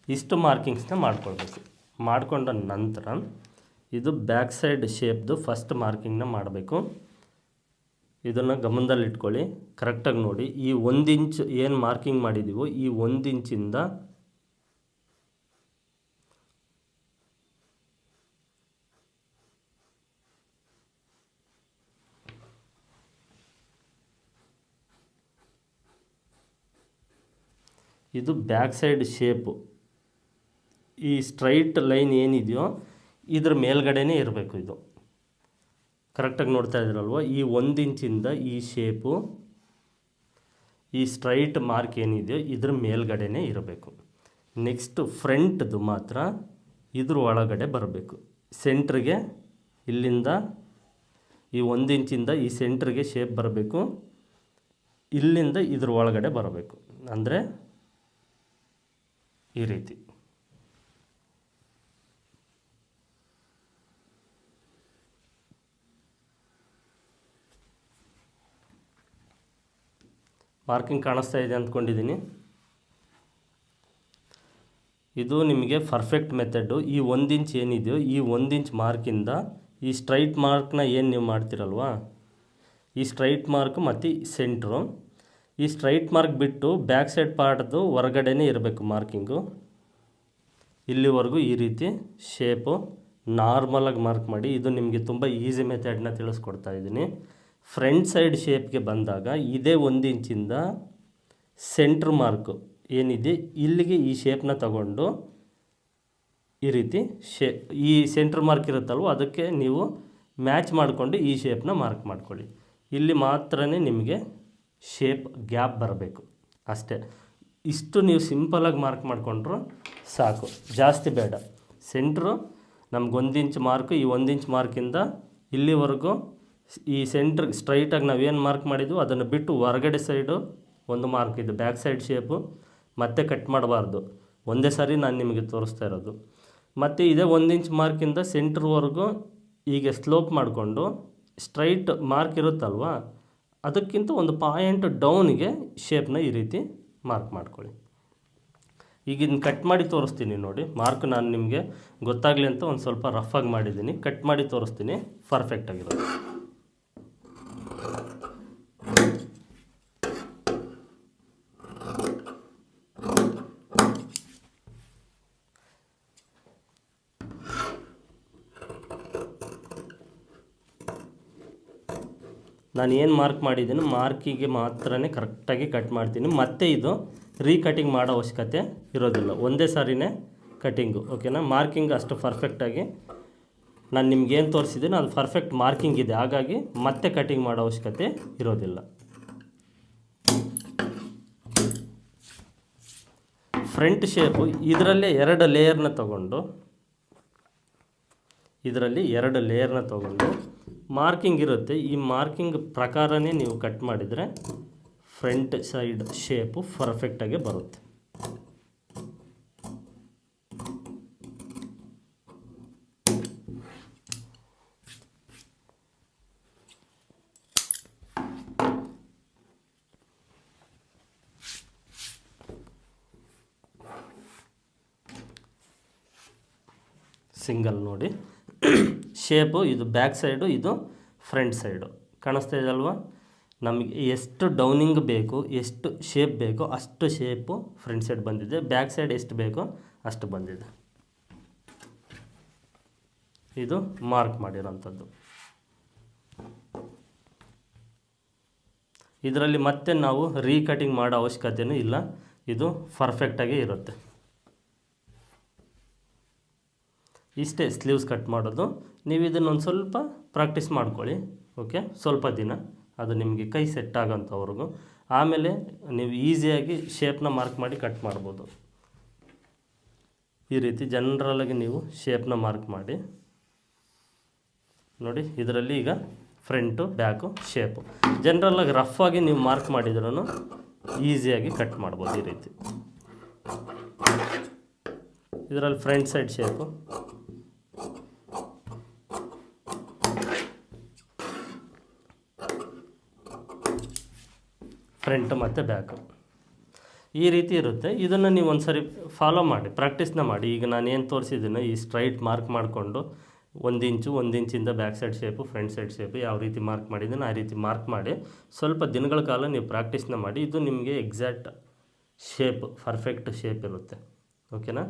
S1: ಇಷ್ಟು ಮಾರ್ಕಿಂಗ್ಸ್ನ ಮಾಡ್ಕೊಳ್ಬೇಕು. ಮಾಡಿಕೊಂಡ ನಂತರ ಇದು ಬ್ಯಾಕ್ ಸೈಡ್ ಶೇಪ್ದು ಫಸ್ಟ್ ಮಾರ್ಕಿಂಗ್ನ ಮಾಡಬೇಕು. ಇದನ್ನು ಗಮನದಲ್ಲಿಟ್ಕೊಳ್ಳಿ. ಕರೆಕ್ಟಾಗಿ ನೋಡಿ. ಈ ಒಂದು ಇಂಚ್ ಏನು ಮಾರ್ಕಿಂಗ್ ಮಾಡಿದ್ದೀವೋ ಈ ಒಂದು ಇಂಚಿಂದ ಇದು ಬ್ಯಾಕ್ ಸೈಡ್ ಶೇಪು. ಈ ಸ್ಟ್ರೈಟ್ ಲೈನ್ ಏನಿದೆಯೋ ಇದ್ರ ಮೇಲ್ಗಡೆನೇ ಇರಬೇಕು ಇದು. ಕರೆಕ್ಟಾಗಿ ನೋಡ್ತಾ ಇದ್ದೀರಲ್ವ ಈ ಒಂದು ಇಂಚಿಂದ ಈ ಶೇಪು ಈ ಸ್ಟ್ರೈಟ್ ಮಾರ್ಕ್ ಏನಿದೆಯೋ ಇದ್ರ ಮೇಲ್ಗಡೆನೇ ಇರಬೇಕು. ನೆಕ್ಸ್ಟ್ ಫ್ರಂಟ್ದು ಮಾತ್ರ ಇದ್ರ ಒಳಗಡೆ ಬರಬೇಕು. ಸೆಂಟ್ರಿಗೆ ಇಲ್ಲಿಂದ ಈ ಒಂದು ಇಂಚಿಂದ ಈ ಸೆಂಟ್ರಿಗೆ ಶೇಪ್ ಬರಬೇಕು. ಇಲ್ಲಿಂದ ಇದ್ರ ಒಳಗಡೆ ಬರಬೇಕು. ಅಂದರೆ ಈ ರೀತಿ. ಮಾರ್ಕಿಂಗ್ ಕಾಣಿಸ್ತಾ ಇದೆ ಅಂದ್ಕೊಂಡಿದ್ದೀನಿ. ಇದು ನಿಮಗೆ ಪರ್ಫೆಕ್ಟ್ ಮೆಥಡು ಈ ಒಂದು ಇಂಚ್ ಏನಿದೆಯೋ, ಈ ಒಂದು ಇಂಚ್ ಮಾರ್ಕಿಂದ ಈ ಸ್ಟ್ರೈಟ್ ಮಾರ್ಕ್ನ ಏನು ನೀವು ಮಾಡ್ತಿರಲ್ವಾ? ಈ ಸ್ಟ್ರೈಟ್ ಮಾರ್ಕ್ ಮತ್ತು ಸೆಂಟ್ರು. ಈ ಸ್ಟ್ರೈಟ್ ಮಾರ್ಕ್ ಬಿಟ್ಟು ಬ್ಯಾಕ್ ಸೈಡ್ ಪಾರ್ಟ್ದು ಹೊರಗಡೆನೇ ಇರಬೇಕು ಮಾರ್ಕಿಂಗು. ಇಲ್ಲಿವರೆಗೂ ಈ ರೀತಿ ಶೇಪು ನಾರ್ಮಲಾಗಿ ಮಾರ್ಕ್ ಮಾಡಿ. ಇದು ನಿಮಗೆ ತುಂಬ ಈಸಿ ಮೆಥಡ್ನ ತಿಳಿಸ್ಕೊಡ್ತಾ ಇದ್ದೀನಿ. ಫ್ರಂಟ್ ಸೈಡ್ ಶೇಪ್ಗೆ ಬಂದಾಗ ಇದೇ ಒಂದು ಇಂಚಿಂದ ಸೆಂಟ್ರ್ ಮಾರ್ಕು ಏನಿದೆ, ಇಲ್ಲಿಗೆ ಈ ಶೇಪ್ನ ತಗೊಂಡು ಈ ರೀತಿ ಶೇ, ಈ ಸೆಂಟ್ರ್ ಮಾರ್ಕ್ ಇರುತ್ತಲ್ವ ಅದಕ್ಕೆ ನೀವು ಮ್ಯಾಚ್ ಮಾಡಿಕೊಂಡು ಈ ಶೇಪ್ನ ಮಾರ್ಕ್ ಮಾಡ್ಕೊಳ್ಳಿ. ಇಲ್ಲಿ ಮಾತ್ರ ನಿಮಗೆ ಶೇಪ್ ಗ್ಯಾಪ್ ಬರಬೇಕು ಅಷ್ಟೇ. ಇಷ್ಟು ನೀವು ಸಿಂಪಲಾಗಿ ಮಾರ್ಕ್ ಮಾಡಿಕೊಂಡ್ರು ಸಾಕು. ಜಾಸ್ತಿ ಬೇಡ. ಸೆಂಟ್ರು ನಮ್ಗೆ ಒಂದು ಇಂಚ್ ಮಾರ್ಕು, ಈ ಒಂದು ಇಂಚ್ ಮಾರ್ಕಿಂದ ಇಲ್ಲಿವರೆಗೂ ಈ ಸೆಂಟ್ರ್ ಸ್ಟ್ರೈಟಾಗಿ ನಾವೇನು ಮಾರ್ಕ್ ಮಾಡಿದ್ವು ಅದನ್ನು ಬಿಟ್ಟು ಹೊರಗಡೆ ಸೈಡು ಒಂದು ಮಾರ್ಕ್ ಇದೆ ಬ್ಯಾಕ್ ಸೈಡ್ ಶೇಪು ಮತ್ತೆ ಕಟ್ ಮಾಡಬಾರ್ದು. ಒಂದೇ ಸಾರಿ ನಾನು ನಿಮಗೆ ತೋರಿಸ್ತಾ ಇರೋದು. ಮತ್ತು ಇದೇ ಒಂದು ಇಂಚ್ ಮಾರ್ಕಿಂದ ಸೆಂಟ್ರ್ವರೆಗೂ ಈಗ ಸ್ಲೋಪ್ ಮಾಡಿಕೊಂಡು ಸ್ಟ್ರೈಟ್ ಮಾರ್ಕ್ ಇರುತ್ತಲ್ವ, ಅದಕ್ಕಿಂತ ಒಂದು ಪಾಯಿಂಟ್ ಡೌನ್ಗೆ ಶೇಪ್ನ ಈ ರೀತಿ ಮಾರ್ಕ್ ಮಾಡ್ಕೊಳ್ಳಿ. ಈಗ ಇದನ್ನ ಕಟ್ ಮಾಡಿ ತೋರಿಸ್ತೀನಿ ನೋಡಿ ಮಾರ್ಕ್ ನಾನು ನಿಮಗೆ ಗೊತ್ತಾಗಲಿ ಅಂತ ಒಂದು ಸ್ವಲ್ಪ ರಫ್ ಆಗಿ ಮಾಡಿದ್ದೀನಿ ಕಟ್ ಮಾಡಿ ತೋರಿಸ್ತೀನಿ ಪರ್ಫೆಕ್ಟ್ ಆಗಿರೋದು. ನಾನು ಏನು ಮಾರ್ಕ್ ಮಾಡಿದ್ದೀನಿ ಮಾರ್ಕಿಗೆ ಮಾತ್ರನೇ ಕರೆಕ್ಟಾಗಿ ಕಟ್ ಮಾಡ್ತೀನಿ. ಮತ್ತೆ ಇದು ರೀಕಟಿಂಗ್ ಮಾಡೋ ಅವಶ್ಯಕತೆ ಇರೋದಿಲ್ಲ. ಒಂದೇ ಸಾರಿನೇ ಕಟಿಂಗು ಓಕೆನಾ ಮಾರ್ಕಿಂಗ್ ಅಷ್ಟು ಪರ್ಫೆಕ್ಟಾಗಿ ನಾನು ನಿಮ್ಗೆ ಏನು ತೋರಿಸಿದ್ದೀನಿ, ಅದು ಪರ್ಫೆಕ್ಟ್ ಮಾರ್ಕಿಂಗ್ ಇದೆ. ಹಾಗಾಗಿ ಮತ್ತೆ ಕಟಿಂಗ್ ಮಾಡೋ ಅವಶ್ಯಕತೆ ಇರೋದಿಲ್ಲ. ಫ್ರಂಟ್ ಶೇಪು ಇದರಲ್ಲೇ ಎರಡು ಲೇಯರ್ನ ತಗೊಂಡು, ಇದರಲ್ಲಿ ಎರಡು ಲೇಯರ್ನ ತಗೊಂಡು ಮಾರ್ಕಿಂಗ್ ಇರುತ್ತೆ. ಈ ಮಾರ್ಕಿಂಗ್ ಪ್ರಕಾರನೇ ನೀವು ಕಟ್ ಮಾಡಿದರೆ ಫ್ರಂಟ್ ಸೈಡ್ ಶೇಪು ಪರ್ಫೆಕ್ಟಾಗಿ ಬರುತ್ತೆ ಸಿಂಗಲ್ ನೋಡಿ ಶೇಪು ಇದು ಬ್ಯಾಕ್ ಸೈಡು ಇದು ಫ್ರಂಟ್ ಸೈಡು ಕಾಣಿಸ್ತಾ ಇದೆ ಅಲ್ವಾ? ನಮಗೆ ಎಷ್ಟು ಡೌನಿಂಗ್ ಬೇಕು, ಎಷ್ಟು ಶೇಪ್ ಬೇಕೋ, ಅಷ್ಟು ಶೇಪು ಫ್ರಂಟ್ ಸೈಡ್ ಬಂದಿದೆ. ಬ್ಯಾಕ್ ಸೈಡ್ ಎಷ್ಟು ಬೇಕೋ, ಅಷ್ಟು ಬಂದಿದೆ. ಇದು ಮಾರ್ಕ್ ಮಾಡಿರೋಂಥದ್ದು. ಇದರಲ್ಲಿ ಮತ್ತೆ ನಾವು ರೀಕಟಿಂಗ್ ಮಾಡೋ ಅವಶ್ಯಕತೆಯೂ ಇಲ್ಲ. ಇದು ಪರ್ಫೆಕ್ಟಾಗಿ ಇರುತ್ತೆ. ಇಷ್ಟೇ ಸ್ಲೀವ್ಸ್ ಕಟ್ ಮಾಡೋದು. ನೀವು ಇದನ್ನು ಒಂದು ಸ್ವಲ್ಪ ಪ್ರಾಕ್ಟೀಸ್ ಮಾಡ್ಕೊಳ್ಳಿ ಓಕೆ ಸ್ವಲ್ಪ ದಿನ, ಅದು ನಿಮಗೆ ಕೈ ಸೆಟ್ ಆಗೋಂಥವ್ರಿಗೂ ಆಮೇಲೆ ನೀವು ಈಸಿಯಾಗಿ ಶೇಪ್ನ ಮಾರ್ಕ್ ಮಾಡಿ ಕಟ್ ಮಾಡ್ಬೋದು. ಈ ರೀತಿ ಜನರಲಾಗಿ ನೀವು ಶೇಪ್ನ ಮಾರ್ಕ್ ಮಾಡಿ. ನೋಡಿ, ಇದರಲ್ಲಿ ಈಗ ಫ್ರಂಟು ಬ್ಯಾಕು ಶೇಪು ಜನ್ರಲಾಗಿ ರಫ್ ಆಗಿ ನೀವು ಮಾರ್ಕ್ ಮಾಡಿದ್ರೂ ಈಸಿಯಾಗಿ ಕಟ್ ಮಾಡ್ಬೋದು ಈ ರೀತಿ. ಇದರಲ್ಲಿ ಫ್ರಂಟ್ ಸೈಡ್ ಶೇಪು ಫ್ರಂಟ್ ಮತ್ತು ಬ್ಯಾಕು. ಈ ರೀತಿ ಇರುತ್ತೆ. ಇದನ್ನು ನೀವು ಒಂದು ಸರಿ ಫಾಲೋ ಮಾಡಿ ಪ್ರಾಕ್ಟೀಸ್ನ ಮಾಡಿ. ಈಗ ನಾನು ಏನು ತೋರಿಸಿದ್ದೀನೋ ಈ ಸ್ಟ್ರೈಟ್ ಮಾರ್ಕ್ ಮಾಡಿಕೊಂಡು ಒಂದು ಇಂಚು ಒಂದು ಇಂಚಿಂದ back side shape front side shape ಯಾವ ರೀತಿ ಮಾರ್ಕ್ ಮಾಡಿದ್ದೀನಿ ಆ ರೀತಿ ಮಾರ್ಕ್ ಮಾಡಿ, ಸ್ವಲ್ಪ ದಿನಗಳ ಕಾಲ ನೀವು ಪ್ರಾಕ್ಟೀಸ್ನ ಮಾಡಿ. ಇದು ನಿಮಗೆ ಎಕ್ಸಾಕ್ಟ್ ಶೇಪ್ ಪರ್ಫೆಕ್ಟ್ ಶೇಪ್ ಇರುತ್ತೆ. ಓಕೆನಾ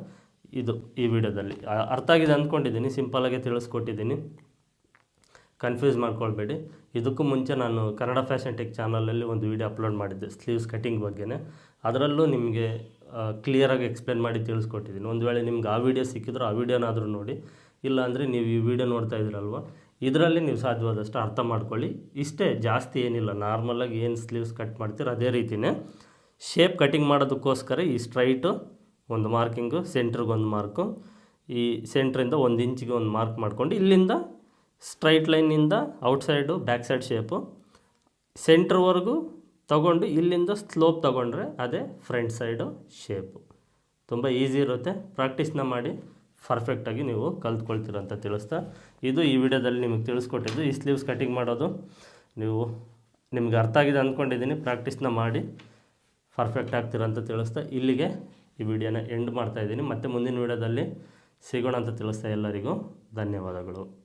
S1: ಇದು ಈ ವಿಡಿಯೋದಲ್ಲಿ ಅರ್ಥ ಆಗಿದೆ ಅಂದ್ಕೊಂಡಿದ್ದೀನಿ. ಸಿಂಪಲಾಗೆ ತಿಳಿಸ್ಕೊಟ್ಟಿದ್ದೀನಿ. ಕನ್ಫ್ಯೂಸ್ ಮಾಡ್ಕೊಳ್ಬೇಡಿ. ಇದಕ್ಕೂ ಮುಂಚೆ ನಾನು ಕನ್ನಡ ಫ್ಯಾಷನ್ ಟೆಕ್ ಚಾನಲಲ್ಲಿ ಒಂದು ವಿಡಿಯೋ ಅಪ್ಲೋಡ್ ಮಾಡಿದ್ದೆ ಸ್ಲೀವ್ಸ್ ಕಟಿಂಗ್ ಬಗ್ಗೆನೇ. ಅದರಲ್ಲೂ ನಿಮಗೆ ಕ್ಲಿಯರಾಗಿ ಎಕ್ಸ್ಪ್ಲೇನ್ ಮಾಡಿ ತಿಳಿಸ್ಕೊಟ್ಟಿದ್ದೀನಿ. ಒಂದು ವೇಳೆ ನಿಮ್ಗೆ ಆ ವಿಡಿಯೋ ಸಿಕ್ಕಿದ್ರೂ ಆ ವಿಡಿಯೋನಾದರೂ ನೋಡಿ. ಇಲ್ಲ ಅಂದರೆ ನೀವು ಈ ವಿಡಿಯೋ ನೋಡ್ತಾ ಇದ್ದೀರಲ್ವ ಇದರಲ್ಲಿ ನೀವು ಸಾಧ್ಯವಾದಷ್ಟು ಅರ್ಥ ಮಾಡ್ಕೊಳ್ಳಿ. ಇಷ್ಟೇ, ಜಾಸ್ತಿ ಏನಿಲ್ಲ. ನಾರ್ಮಲಾಗಿ ಏನು ಸ್ಲೀವ್ಸ್ ಕಟ್ ಮಾಡ್ತೀರೋ ಅದೇ ರೀತಿಯೇ ಶೇಪ್ ಕಟಿಂಗ್ ಮಾಡೋದಕ್ಕೋಸ್ಕರ ಈ ಸ್ಟ್ರೈಟು ಒಂದು ಮಾರ್ಕಿಂಗು ಸೆಂಟ್ರಿಗೆ ಒಂದು ಮಾರ್ಕು ಈ ಸೆಂಟ್ರಿಂದ ಒಂದು ಇಂಚಿಗೆ ಒಂದು ಮಾರ್ಕ್ ಮಾಡ್ಕೊಂಡು ಇಲ್ಲಿಂದ ಸ್ಟ್ರೈಟ್ ಲೈನಿಂದ ಔಟ್ಸೈಡು, ಬ್ಯಾಕ್ ಸೈಡ್ ಶೇಪು. ಸೆಂಟ್ರ್ವರೆಗೂ ತಗೊಂಡು ಇಲ್ಲಿಂದ ಸ್ಲೋಪ್ ತಗೊಂಡ್ರೆ ಅದೇ ಫ್ರಂಟ್ ಸೈಡು ಶೇಪು. ತುಂಬ ಈಸಿ ಇರುತ್ತೆ. ಪ್ರಾಕ್ಟೀಸ್ನ ಮಾಡಿ ಪರ್ಫೆಕ್ಟಾಗಿ ನೀವು ಕಲ್ತ್ಕೊಳ್ತೀರಂತ ತಿಳಿಸ್ತಾ. ಇದು ಈ ವಿಡಿಯೋದಲ್ಲಿ ನಿಮಗೆ ತಿಳಿಸ್ಕೊಟ್ಟಿದ್ದು ಈ ಸ್ಲೀವ್ಸ್ ಕಟಿಂಗ್ ಮಾಡೋದು. ನೀವು ನಿಮ್ಗೆ ಅರ್ಥ ಆಗಿದೆ ಅಂದ್ಕೊಂಡಿದ್ದೀನಿ. ಪ್ರಾಕ್ಟೀಸ್ನ ಮಾಡಿ ಪರ್ಫೆಕ್ಟ್ ಆಗ್ತೀರ ಅಂತ ತಿಳಿಸ್ತಾ. ಇಲ್ಲಿಗೆ ಈ ವಿಡಿಯೋನ ಎಂಡ್ ಮಾಡ್ತಾ ಇದ್ದೀನಿ. ಮತ್ತೆ ಮುಂದಿನ ವಿಡಿಯೋದಲ್ಲಿ ಸಿಗೋಣ ಅಂತ ತಿಳಿಸ್ತಾ ಎಲ್ಲರಿಗೂ. ಧನ್ಯವಾದಗಳು.